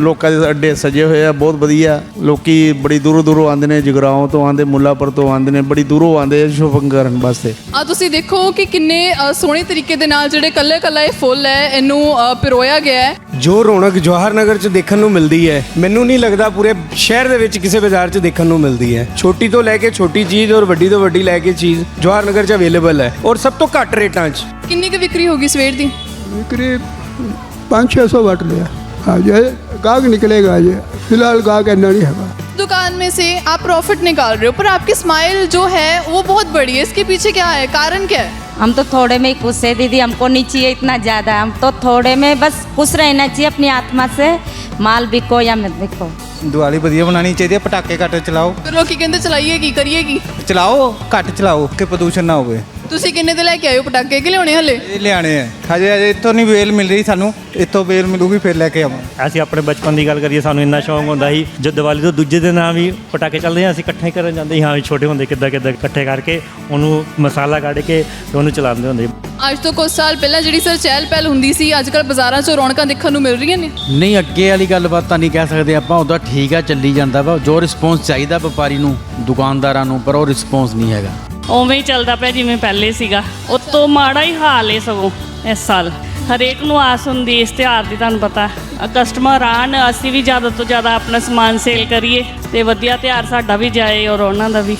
ਲੋਕਾਂ ਦੇ ਅੱਡੇ ਸਜੇ ਹੋਏ ਆ ਬਹੁਤ ਵਧੀਆ। ਲੋਕੀ ਬੜੀ ਦੂਰੋਂ ਦੂਰੋਂ ਆਉਂਦੇ ਨੇ ਜਗਰਾਉਂ ਤੋਂ ਆਉਂਦੇ ਮੁੱਲਾਪੁਰ ਤੋਂ ਆਉਂਦੇ ਨੇ ਬੜੀ ਦੂਰੋਂ ਆਉਂਦੇ ਆ ਸ਼ੋਪਿੰਗ ਕਰਨ ਵਾਸਤੇ। ਆ ਤੁਸੀਂ ਦੇਖੋ ਕਿ ਕਿੰਨੇ ਸੋਹਣੇ ਤਰੀਕੇ ਦੇ ਨਾਲ ਜਿਹੜੇ ਕੱਲੇ ਕੱਲਾ ਇਹ ਫੁੱਲ ਹੈ ਇਹਨੂੰ ਪਿਰੋਇਆ ਗਿਆ ਹੈ। ਜੋ ਰੌਣਕ ਜਵਾਹਰ ਨਗਰ 'ਚ ਦੇਖਣ ਨੂੰ ਮਿਲਦੀ ਹੈ ਮੈਨੂੰ ਨਹੀਂ ਲੱਗਦਾ ਪੂਰੇ ਸ਼ਹਿਰ ਦੇ ਵਿੱਚ ਕਿਸੇ ਬਾਜ਼ਾਰ 'ਚ ਦੇਖਣ ਨੂੰ ਮਿਲਦੀ ਹੈ। ਛੋਟੀ ਤੋਂ ਲੈ ਕੇ ਛੋਟੀ ਚੀਜ਼ ਔਰ ਵੱਡੀ ਤੋਂ ਵੱਡੀ ਲੈ ਕੇ ਚੀਜ਼ ਜਵਾਹਰ ਨਗਰ 'ਚ ਅਵੇਲੇਬਲ ਹੈ ਔਰ ਸਭ ਤੋਂ ਘੱਟ ਰੇਟਾਂ 'ਚ। ਕਿੰਨੀ ਕੁ ਵਿਕਰੀ ਹੋ ਗਈ ਸਵੇਰ ਦੀ? ਵਿਕਰੀ 5-600 ਵਟ ਲਿਆ। हाँ जी गाहक निकलेगा जी फिलहाल गाहक इतना नहीं है दुकान में से आप प्रॉफिट निकाल रहे हो पर आपकी स्माइल जो है वो बहुत बड़ी है इसके पीछे क्या है कारण क्या है हम तो थोड़े में ही खुश है दीदी हमको नहीं चाहिए इतना ज़्यादा हम तो थोड़े में बस खुश रहना चाहिए अपनी आत्मा से माल बिको या मत बिको ਦੀਵਾਲੀ ਵਧੀਆ ਬਣਾਉਣੀ ਚਾਹੀਦੀ ਹੈ ਪਟਾਕੇ ਘੱਟ ਚਲਾਓ ਫਿਰ ਲੋਕੀ ਕਹਿੰਦੇ ਚਲਾਈਏ ਕੀ ਕਰੀਏ ਕੀ ਚਲਾਓ ਘੱਟ ਚਲਾਓ ਕਿ ਪ੍ਰਦੂਸ਼ਣ ਨਾ ਹੋਵੇ ਤੁਸੀਂ ਕਿੰਨੇ ਦੇ ਲੈ ਕੇ ਆਏ ਹੋ ਪਟਾਕੇ? ਕਿ ਲਿਆਉਣੇ ਹਲੇ? ਇਹ ਲਿਆਣੇ ਆ। ਹਜੇ ਹਜੇ ਇੱਥੋਂ ਨਹੀਂ ਵੇਲ ਮਿਲ ਰਹੀ ਸਾਨੂੰ। ਇੱਥੋਂ ਵੇਲ ਮਿਲੂਗੀ ਫਿਰ ਲੈ ਕੇ ਆਵਾਂ ਅਸੀਂ ਆਪਣੇ ਬਚਪਨ ਦੀ ਗੱਲ ਕਰੀਏ ਸਾਨੂੰ ਇੰਨਾ ਸ਼ੌਂਕ ਹੁੰਦਾ ਸੀ। ਜਦ ਦੀਵਾਲੀ ਤੋਂ ਦੂਜੇ ਦਿਨ ਆ ਵੀ ਪਟਾਕੇ ਚੱਲਦੇ ਆ ਅਸੀਂ ਇਕੱਠੇ ਹੀ ਕਰਨ ਜਾਂਦੇ ਸੀ। ਹਾਂ ਵੀ ਛੋਟੇ ਹੁੰਦੇ ਕਿੱਦਾਂ ਕਿੱਦਾਂ ਇਕੱਠੇ ਕਰਕੇ ਉਹਨੂੰ ਮਸਾਲਾ ਕੱਢ ਕੇ ਤੇ ਉਹਨੂੰ ਚਲਾਉਂਦੇ ਹੁੰਦੇ। ਅੱਜ ਤੋਂ ਕੁਝ ਸਾਲ ਪਹਿਲਾਂ ਜਿਹੜੀ ਸਰ ਚਹਿਲ ਪਹਿਲ ਹੁੰਦੀ ਸੀ ਅੱਜ ਕੱਲ ਬਾਜ਼ਾਰਾਂ 'ਚ ਰੌਣਕਾਂ ਦੇਖਣ ਨੂੰ ਮਿਲ ਰਹੀਆਂ ਨੇ? ਨਹੀਂ ਅੱਗੇ ਵਾਲੀ ਗੱਲਬਾਤ ਤਾਂ ਨਹੀਂ ਕਹਿ ਸਕਦੇ ਆਪਾਂ। ਉਹਦਾ ਠੀਕ ਆ ਚੱਲੀ ਜਾਂਦਾ ਵਾ। ਜੋ ਰਿਸਪੌਂਸ ਚਾਹੀਦਾ ਵਪਾਰੀ ਨੂੰ ਦੁਕਾਨਦਾਰਾਂ ਨੂੰ ਪਰ ਉਹ ਰਿਸਪੌਂਸ ਨਹੀਂ ਹੈਗਾ। ਉਵੇਂ ਹੀ ਚੱਲਦਾ ਪਿਆ ਜਿਵੇਂ ਪਹਿਲੇ ਸੀਗਾ। ਉਹ ਤੋਂ ਮਾੜਾ ਹੀ ਹਾਲ ਏ ਸਗੋਂ ਇਸ ਸਾਲ। ਹਰੇਕ ਨੂੰ ਆਸ ਹੁੰਦੀ ਇਸ ਤਿਉਹਾਰ ਦੀ, ਤੁਹਾਨੂੰ ਪਤਾ। ਕਸਟਮਰ ਆਣ ਅਸੀਂ ਵੀ ਜ਼ਿਆਦਾ ਤੋਂ ਜ਼ਿਆਦਾ ਆਪਣਾ ਸਮਾਨ ਸੇਲ ਕਰੀਏ ਤੇ ਵਧੀਆ ਤਿਉਹਾਰ ਸਾਡਾ ਵੀ ਜਾਏ ਔਰ ਉਹਨਾਂ ਦਾ ਵੀ।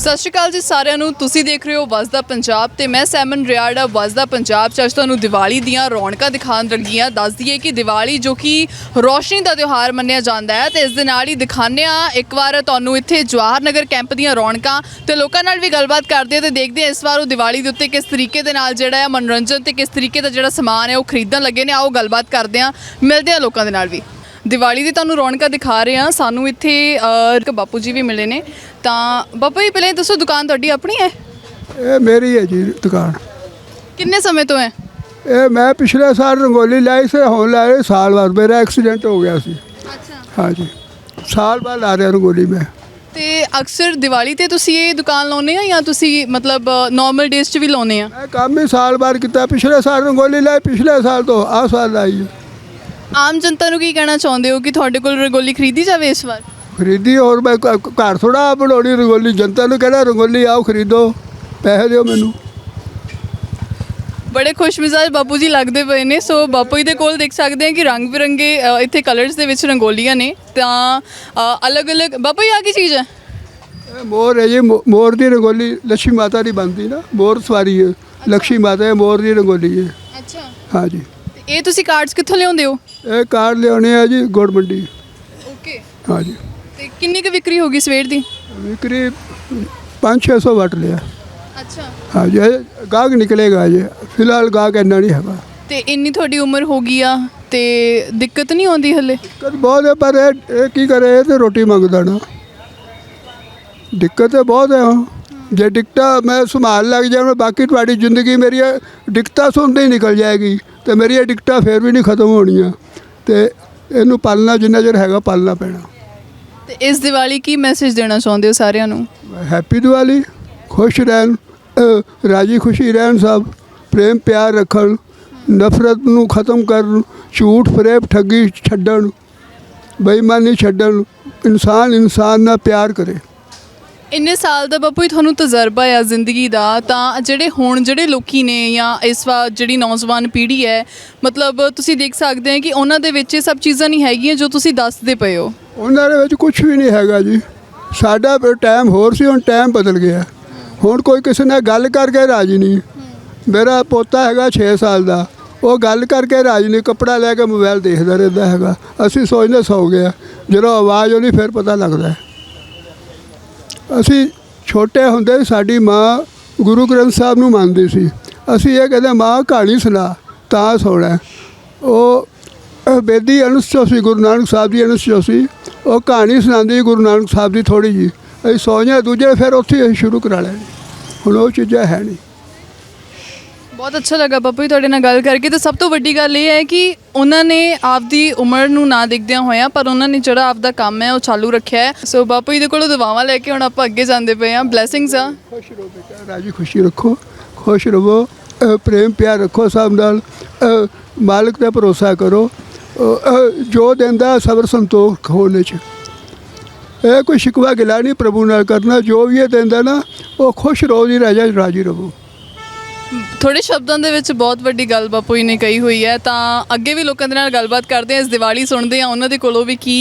ਸਤਿ ਸ਼੍ਰੀ ਅਕਾਲ ਜੀ ਸਾਰਿਆਂ ਨੂੰ। ਤੁਸੀਂ ਦੇਖ ਰਹੇ ਹੋ ਵਸਦਾ ਪੰਜਾਬ ਤੇ ਮੈਂ ਸੈਮਨ ਰਿਆੜਾ ਵਸਦਾ ਪੰਜਾਬ ਚ ਅੱਜ ਤੁਹਾਨੂੰ ਦੀਵਾਲੀ ਦੀਆਂ ਰੌਣਕਾਂ ਦਿਖਾਉਣ ਲੱਗੀਆਂ ਦੱਸ ਦਈਏ ਕਿ ਦੀਵਾਲੀ ਜੋ ਕਿ ਰੋਸ਼ਨੀ ਦਾ ਤਿਉਹਾਰ ਮੰਨਿਆ ਜਾਂਦਾ ਹੈ ਤੇ ਇਸ ਦੇ ਨਾਲ ਹੀ ਦਿਖਾਉਂਦੇ ਹਾਂ ਇੱਕ ਵਾਰ ਤੁਹਾਨੂੰ ਇੱਥੇ ਜਵਾਹਰ ਨਗਰ ਕੈਂਪ ਦੀਆਂ ਰੌਣਕਾਂ ਤੇ ਲੋਕਾਂ ਨਾਲ ਵੀ ਗੱਲਬਾਤ ਕਰਦੇ ਹਾਂ ਤੇ ਦੇਖਦੇ ਹਾਂ ਇਸ ਵਾਰ ਉਹ ਦੀਵਾਲੀ ਦੇ ਉੱਤੇ ਕਿਸ ਤਰੀਕੇ ਦੇ ਨਾਲ ਜਿਹੜਾ ਹੈ ਮਨੋਰੰਜਨ ਤੇ ਕਿਸ ਤਰੀਕੇ ਦਾ ਜਿਹੜਾ ਸਮਾਨ ਹੈ ਉਹ ਖਰੀਦਣ ਲੱਗੇ ਨੇ। ਆਓ ਗੱਲਬਾਤ ਕਰਦੇ ਹਾਂ। ਮਿਲਦੇ ਹਾਂ ਲੋਕਾਂ ਦੇ ਨਾਲ ਵੀ। ਦੀਵਾਲੀ ਦੀ ਤੁਹਾਨੂੰ ਰੌਣਕਾਂ ਦਿਖਾ ਰਹੇ ਹਾਂ। ਸਾਨੂੰ ਇੱਥੇ ਅ, ਬਾਪੂ ਜੀ ਵੀ ਮਿਲੇ ਨੇ। ਤਾਂ ਬਾਪੂ ਜੀ ਪਹਿਲੇ ਦੱਸੋ ਦੁਕਾਨ ਤੁਹਾਡੀ ਆਪਣੀ ਹੈ? ਇਹ ਮੇਰੀ ਹੈ ਜੀ ਦੁਕਾਨ। ਕਿੰਨੇ ਸਮੇਂ ਤੋਂ ਹੈ? ਇਹ ਮੈਂ ਪਿਛਲੇ ਸਾਲ ਰੰਗੋਲੀ ਲਾਈ ਸੀ ਹੁਣ ਲਾ ਸਾਲ ਬਾਅਦ ਮੇਰਾ ਐਕਸੀਡੈਂਟ ਹੋ ਗਿਆ ਸੀ। ਅੱਛਾ। ਹਾਂਜੀ। ਸਾਲ ਬਾਅਦ ਲਾ ਰਿਹਾ ਰੰਗੋਲੀ ਮੈਂ। ਤੇ ਅਕਸਰ ਦੀਵਾਲੀ ਤੇ ਤੁਸੀਂ ਇਹ ਦੁਕਾਨ ਲਾਉਂਦੇ ਆ ਜਾਂ ਤੁਸੀਂ ਮਤਲਬ ਨਾਰਮਲ ਡੇਜ਼ 'ਚ ਵੀ ਲਾਉਂਦੇ ਆ ਮੈਂ ਕੰਮ ਹੀ ਸਾਲ ਬਾਅਦ ਕੀਤਾ ਪਿਛਲੇ ਸਾਲ ਰੰਗੋਲੀ ਲਾਈ ਪਿਛਲੇ ਸਾਲ ਤੋਂ ਆਹ ਸਾਲ ਲਾਈ ਆਮ ਜਨਤਾ ਨੂੰ ਕੀ ਕਹਿਣਾ ਚਾਹੁੰਦੇ ਹੋ ਕਿ ਤੁਹਾਡੇ ਕੋਲ ਰੰਗੋਲੀ ਖਰੀਦੀ ਜਾਵੇ ਇਸ ਵਾਰ? ਖਰੀਦੀ ਹੋਰ ਮੈਂ ਘਰ ਥੋੜਾ ਬਣਾਉਣੀ ਰੰਗੋਲੀ ਜਨਤਾ ਨੂੰ ਕਹਿਣਾ ਰੰਗੋਲੀ ਆਓ ਖਰੀਦੋ ਪੈਸੇ ਦਿਓ ਮੈਨੂੰ। ਬੜੇ ਖੁਸ਼ਮਿਜ਼ਾਜ ਬਾਪੂ ਜੀ ਲੱਗਦੇ ਪਏ ਨੇ ਸੋ ਬਾਪੂ ਜੀ ਦੇ ਕੋਲ ਦੇਖ ਸਕਦੇ ਆ ਕਿ ਰੰਗ ਬਿਰੰਗੇ ਇੱਥੇ ਕਲਰਸ ਦੇ ਵਿੱਚ ਰੰਗੋਲੀਆਂ ਨੇ ਤਾਂ ਅਲੱਗ-ਅਲੱਗ ਬਾਪੂ ਜੀ ਆ ਕੀ ਚੀਜ਼ ਹੈ? ਇਹ ਮੋਰ ਹੈ ਜੀ ਮੋ- ਮੋਰ ਦੀ ਰੰਗੋਲੀ ਲక్ష్ਮੀ ਮਾਤਾ ਦੀ ਬਣਦੀ ਨਾ ਮੋਰ ਸਵਾਰੀ ਹੈ ਲక్ష్ਮੀ ਮਾਤਾ ਹੈ ਮੋਰ ਦੀ ਰੰਗੋਲੀ ਹੈ। ਅੱਛਾ। ਹਾਂਜੀ। ਇਹ ਤੁਸੀਂ ਕਾਰਡਸ ਕਿੱਥੋਂ ਲਿਆਉਂਦੇ ਹੋ? ਇਹ ਕਾਰ ਲਿਆਉਣੇ ਆ ਜੀ ਗੁੜ ਮੰਡੀ। ਓਕੇ ਹਾਂ ਜੀ ਤੇ ਕਿੰਨੀ ਕੁ ਵਿਕਰੀ ਹੋਗੀ ਸਵੇਰ ਦੀ? ਵਿਕਰੀ 5-600 ਵਟ ਲਿਆ। ਅੱਛਾ। ਹਾਂ ਜੀ ਇਹ ਗਾਹਕ ਨਿਕਲੇਗਾ ਜੀ ਫਿਲਹਾਲ ਗਾਹਕ ਇੰਨਾ ਨਹੀਂ ਹੈਗਾ। ਤੇ ਇੰਨੀ ਤੁਹਾਡੀ ਉਮਰ ਹੋ ਗਈ ਆ ਤੇ ਦਿੱਕਤ ਨਹੀਂ ਆਉਂਦੀ ਹਲੇ? ਦਿੱਕਤ ਬਹੁਤ ਹੈ ਪਰ ਇਹ ਇਹ ਕੀ ਕਰੇ ਇਹ ਤੇ ਰੋਟੀ ਮੰਗਦਾ ਨਾ। ਦਿੱਕਤ ਤਾਂ ਬਹੁਤ ਹੈ ਹਾਂ। ਜੇ ਦਿੱਕਤਾਂ ਮੈਂ ਸੰਭਾਲ ਲੱਗ ਜਾਵਾਂ ਬਾਕੀ ਤੁਹਾਡੀ ਜ਼ਿੰਦਗੀ ਮੇਰੀ ਦਿੱਕਤਾਂ ਸੁਣਦੇ ਹੀ ਨਿਕਲ ਜਾਏਗੀ। ਤੇ ਮੇਰੀ ਇਹ ਦਿੱਕਤਾਂ ਫੇਰ ਵੀ ਨਹੀਂ ਖਤਮ ਹੋਣੀਆਂ। ਤੇ ਇਹਨੂੰ ਪਾਲਣਾ ਜਿੰਨਾ ਚਿਰ ਹੈਗਾ ਪਾਲਣਾ ਪੈਣਾ। ਤੇ ਇਸ ਦੀਵਾਲੀ ਕੀ ਮੈਸੇਜ ਦੇਣਾ ਚਾਹੁੰਦੇ ਹੋ ਸਾਰਿਆਂ ਨੂੰ? ਹੈਪੀ ਦੀਵਾਲੀ। ਖੁਸ਼ ਰਹਿਣ ਰਾਜੀ ਖੁਸ਼ੀ ਰਹਿਣ ਸਭ। ਪ੍ਰੇਮ ਪਿਆਰ ਰੱਖਣ ਨਫ਼ਰਤ ਨੂੰ ਖਤਮ ਕਰਨ ਝੂਠ ਫਰੇਬ ਠੱਗੀ ਛੱਡਣ ਬੇਈਮਾਨੀ ਛੱਡਣ। ਇਨਸਾਨ ਇਨਸਾਨ ਨਾਲ ਪਿਆਰ ਕਰੇ। ਇੰਨੇ ਸਾਲ ਦਾ ਬਾਪੂ ਜੀ ਤੁਹਾਨੂੰ ਤਜਰਬਾ ਆ ਜ਼ਿੰਦਗੀ ਦਾ, ਤਾਂ ਜਿਹੜੇ ਹੁਣ ਜਿਹੜੇ ਲੋਕੀ ਨੇ ਜਾਂ ਇਸ ਵਾਰ ਜਿਹੜੀ ਨੌਜਵਾਨ ਪੀੜ੍ਹੀ ਹੈ, ਮਤਲਬ ਤੁਸੀਂ ਦੇਖ ਸਕਦੇ ਹੋ ਕਿ ਉਹਨਾਂ ਦੇ ਵਿੱਚ ਇਹ ਸਭ ਚੀਜ਼ਾਂ ਨਹੀਂ ਹੈਗੀਆਂ ਜੋ ਤੁਸੀਂ ਦੱਸਦੇ ਪਏ ਹੋ। ਉਹਨਾਂ ਦੇ ਵਿੱਚ ਕੁਝ ਵੀ ਨਹੀਂ ਹੈਗਾ ਜੀ। ਸਾਡਾ ਟਾਈਮ ਹੋਰ ਸੀ, ਹੁਣ ਟਾਈਮ ਬਦਲ ਗਿਆ। ਹੁਣ ਕੋਈ ਕਿਸੇ ਨਾਲ ਗੱਲ ਕਰਕੇ ਰਾਜੀ ਨਹੀਂ। ਮੇਰਾ ਪੋਤਾ ਹੈਗਾ 6 ਸਾਲ ਦਾ। ਉਹ ਗੱਲ ਕਰਕੇ ਰਾਜੀ ਨਹੀਂ, ਕੱਪੜਾ ਲੈ ਕੇ ਮੋਬਾਈਲ ਦੇਖਦਾ ਰਹਿੰਦਾ ਹੈਗਾ। ਅਸੀਂ ਸੋਚਦੇ ਸੌ ਗਿਆ ਜਦੋਂ ਆਵਾਜ਼ ਆਉਂਦੀ, ਫਿਰ ਪਤਾ ਲੱਗਦਾ। ਅਸੀਂ ਛੋਟੇ ਹੁੰਦੇ ਸਾਡੀ ਮਾਂ ਗੁਰੂ ਗ੍ਰੰਥ ਸਾਹਿਬ ਨੂੰ ਮੰਨਦੀ ਸੀ। ਅਸੀਂ ਇਹ ਕਹਿੰਦੇ, ਮਾਂ, ਕਹਾਣੀ ਸੁਣਾ, ਤਾਂ ਸੋਣਾ ਉਹ, ਅਹ, ਬੇਦੀ ਅਨੁਸਚੋ ਸੀ ਗੁਰੂ ਨਾਨਕ ਸਾਹਿਬ ਦੀ ਅਨੁਸਚੋ ਸੀ ਉਹ ਕਹਾਣੀ ਸੁਣਾਉਂਦੀ ਗੁਰੂ ਨਾਨਕ ਸਾਹਿਬ ਦੀ ਥੋੜੀ ਜੀ ਅਸੀਂ ਸੋਚਦੇ ਦੂਜੇ ਫਿਰ ਉੱਥੇ ਹੀ ਅਸੀਂ ਸ਼ੁਰੂ ਕਰਾ ਲੈਣੀ। ਹੁਣ ਉਹ ਚੀਜ਼ਾਂ ਹੈ ਨਹੀਂ। ਬਹੁਤ ਅੱਛਾ ਲੱਗਾ ਬਾਪੂ ਜੀ ਤੁਹਾਡੇ ਨਾਲ ਗੱਲ ਕਰਕੇ ਤੇ ਸਭ ਤੋਂ ਵੱਡੀ ਗੱਲ ਇਹ ਹੈ ਕਿ ਉਹਨਾਂ ਨੇ ਆਪਦੀ ਉਮਰ ਨੂੰ ਨਾ ਦੇਖਦਿਆਂ ਹੋਇਆਂ, ਪਰ ਉਹਨਾਂ ਨੇ ਜਿਹੜਾ ਆਪਦਾ ਕੰਮ ਹੈ ਉਹ ਚਾਲੂ ਰੱਖਿਆ ਹੈ। ਸੋ ਬਾਪੂ ਜੀ ਦੇ ਕੋਲੋਂ ਦੁਆਵਾਂ ਲੈ ਕੇ ਹੁਣ ਆਪਾਂ ਅੱਗੇ ਜਾਂਦੇ ਪਏ ਹਾਂ। ਬਲੇਸਿੰਗਸ ਆ। ਖੁਸ਼ ਰਹੋ ਬੇਟਾ, ਰਾਜੀ ਖੁਸ਼ੀ ਰੱਖੋ, ਖੁਸ਼ ਰਹੋ ਪ੍ਰੇਮ ਪਿਆਰ ਰੱਖੋ ਸਭ ਨਾਲ ਮਾਲਕ ਤੇ ਭਰੋਸਾ ਕਰੋ ਜੋ ਦਿੰਦਾ ਸਬਰ ਸੰਤੋਖ ਹੋਣੇ ਚ। ਇਹ ਕੋਈ ਸ਼ਿਕਵਾ ਗਿਲਾ ਨਹੀਂ ਪ੍ਰਭੂ ਨਾਲ ਕਰਨਾ, ਜੋ ਵੀ ਇਹ ਦਿੰਦਾ ਨਾ, ਉਹ ਖੁਸ਼ ਰਹੋ ਜੀ, ਰਾਜਾ ਰਾਜੀ ਰਹੋ। ਥੋੜੇ ਸ਼ਬਦਾਂ ਦੇ ਵਿੱਚ ਬਹੁਤ ਵੱਡੀ ਗੱਲ ਬਾਪੂ ਜੀ ਨੇ ਕਹੀ ਹੋਈ ਹੈ, ਤਾਂ ਅੱਗੇ ਵੀ ਲੋਕਾਂ ਦੇ ਨਾਲ ਗੱਲਬਾਤ ਕਰਦੇ ਹਾਂ, ਇਸ ਦੀਵਾਲੀ ਸੁਣਦੇ ਹਾਂ, ਉਹਨਾਂ ਦੇ ਕੋਲੋਂ ਵੀ ਕੀ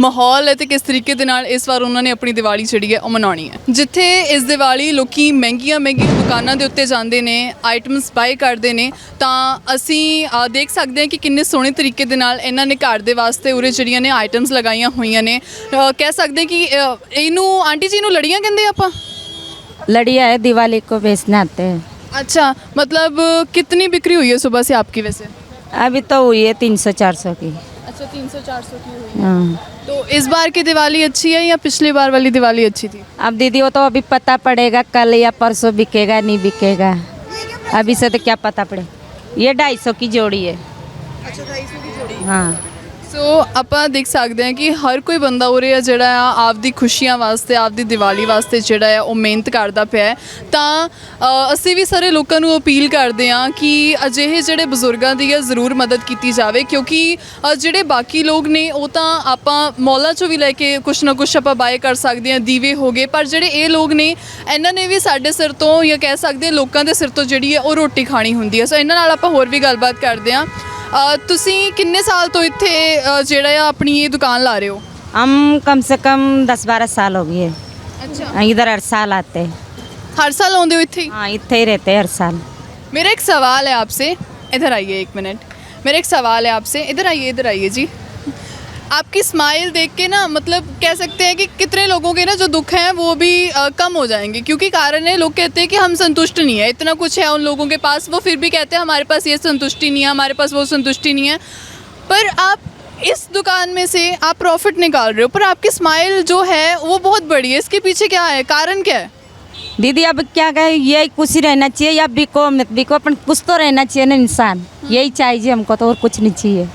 ਮਾਹੌਲ ਹੈ ਤੇ ਕਿਸ ਤਰੀਕੇ ਦੇ ਨਾਲ ਇਸ ਵਾਰ ਉਹਨਾਂ ਨੇ ਆਪਣੀ ਦੀਵਾਲੀ ਜਿਹੜੀ ਹੈ ਉਹ ਮਨਾਉਣੀ ਹੈ। ਜਿੱਥੇ ਇਸ ਦੀਵਾਲੀ ਲੋਕੀ ਮਹਿੰਗੀਆਂ ਮਹਿੰਗੀਆਂ ਦੁਕਾਨਾਂ ਦੇ ਉੱਤੇ ਜਾਂਦੇ ਨੇ ਆਈਟਮਸ ਬਾਈ ਕਰਦੇ ਨੇ, ਤਾਂ ਅਸੀਂ ਦੇਖ ਸਕਦੇ ਹਾਂ ਕਿ ਕਿੰਨੇ ਸੋਹਣੇ ਤਰੀਕੇ ਦੇ ਨਾਲ ਇਹਨਾਂ ਨੇ ਘਰ ਦੇ ਵਾਸਤੇ ਉਰੇ ਜਿਹੜੀਆਂ ਨੇ ਆਈਟਮਸ ਲਗਾਈਆਂ ਹੋਈਆਂ ਨੇ। ਕਹਿ ਸਕਦੇ ਕਿ ਇਹਨੂੰ ਆਂਟੀ ਜੀ ਨੂੰ ਲੜੀਆਂ ਕਹਿੰਦੇ ਆਪਾਂ? ਲੜੀਆਂ ਹੈ ਦੀਵਾਲੀ ਕੋ ਵੇਚਣਾ अच्छा मतलब कितनी बिक्री हुई है सुबह से आपकी वैसे? अभी तो हुई है तीन सौ चार सौ की। अच्छा तीन सौ चार सौ की हुई हाँ। तो इस बार की दिवाली अच्छी है या पिछली बार वाली दिवाली अच्छी थी? अब दीदी वो तो अभी पता पड़ेगा कल या परसों बिकेगा नहीं बिकेगा। अभी से तो क्या पता पड़े। ये ढाई सौ की जोड़ी है। अच्छा ढाई सौ की जोड़ी। हाँ। ਸੋ ਆਪਾਂ ਦੇਖ ਸਕਦੇ ਹਾਂ ਕਿ ਹਰ ਕੋਈ ਬੰਦਾ ਉਰੇ ਆ ਜਿਹੜਾ ਆ ਆਪਦੀ ਖੁਸ਼ੀਆਂ ਵਾਸਤੇ ਆਪਦੀ ਦੀਵਾਲੀ ਵਾਸਤੇ ਜਿਹੜਾ ਆ ਉਹ ਮਿਹਨਤ ਕਰਦਾ ਪਿਆ ਹੈ। ਤਾਂ ਅ, ਅਸੀਂ ਵੀ ਸਾਰੇ ਲੋਕਾਂ ਨੂੰ ਅਪੀਲ ਕਰਦੇ ਹਾਂ ਕਿ ਅਜਿਹੇ ਜਿਹੜੇ ਬਜ਼ੁਰਗਾਂ ਦੀ ਆ ਜ਼ਰੂਰ ਮਦਦ ਕੀਤੀ ਜਾਵੇ ਕਿਉਂਕਿ ਅ, ਜਿਹੜੇ ਬਾਕੀ ਲੋਕ ਨੇ ਉਹ ਤਾਂ ਆਪਾਂ ਮੌਲਾਂ ਚੋਂ ਵੀ ਲੈ ਕੇ ਕੁਛ ਨਾ ਕੁਛ ਆਪਾਂ ਬਾਏ ਕਰ ਸਕਦੇ ਹਾਂ ਦੀਵੇ ਹੋ ਗਏ। ਪਰ ਜਿਹੜੇ ਇਹ ਲੋਕ ਨੇ ਇਹਨਾਂ ਨੇ ਵੀ ਸਾਡੇ ਸਿਰ ਤੋਂ ਜਾਂ ਕਹਿ ਸਕਦੇ ਹਾਂ ਲੋਕਾਂ ਦੇ ਸਿਰ ਤੋਂ ਜਿਹੜੀ ਹੈ ਉਹ ਰੋਟੀ ਖਾਣੀ ਹੁੰਦੀ ਹੈ ਸੋ ਇਹਨਾਂ ਨਾਲ ਆਪਾਂ ਹੋਰ ਵੀ ਗੱਲਬਾਤ ਕਰਦੇ ਹਾਂ। अ, ਤੁਸੀਂ ਕਿੰਨੇ ਸਾਲ ਤੋਂ ਇੱਥੇ ਅ, ਜਿਹੜਾ ਆ ਆਪਣੀ ਇਹ ਦੁਕਾਨ ਲਾ ਰਹੇ ਹੋ हम कम से कम दस बारह साल हो गए अच्छा इधर हर साल आते हैं हर साल आते हो ਇੱਥੇ ਹੀ? हाँ इतने ही रहते हैं हर साल मेरा एक सवाल है आपसे इधर आइए एक मिनट मेरा एक सवाल है आपसे इधर आइए इधर आइए जी आपकी स्माइल देख के ना मतलब कह सकते हैं कि कितने लोगों के ना जो दुख हैं वो भी अ, कम हो जाएँगे। क्योंकि कारण है लोग कहते हैं कि हम संतुष्ट नहीं है। इतना कुछ है उन लोगों के पास वो फिर भी कहते हैं हमारे पास ये संतुष्टि नहीं है हमारे पास वो संतुष्टि नहीं है। पर आप इस दुकान में से आप प्रॉफिट निकाल रहे हो पर आपकी स्माइल जो है वो बहुत बड़ी है। इसके पीछे क्या है? कारण क्या है? दीदी अब क्या कहे यही खुशी रहना चाहिए या बिको मत बिको अपन कुछ तो रहना चाहिए ना इंसान। यही चाहिए हमको तो और कुछ नहीं चाहिए।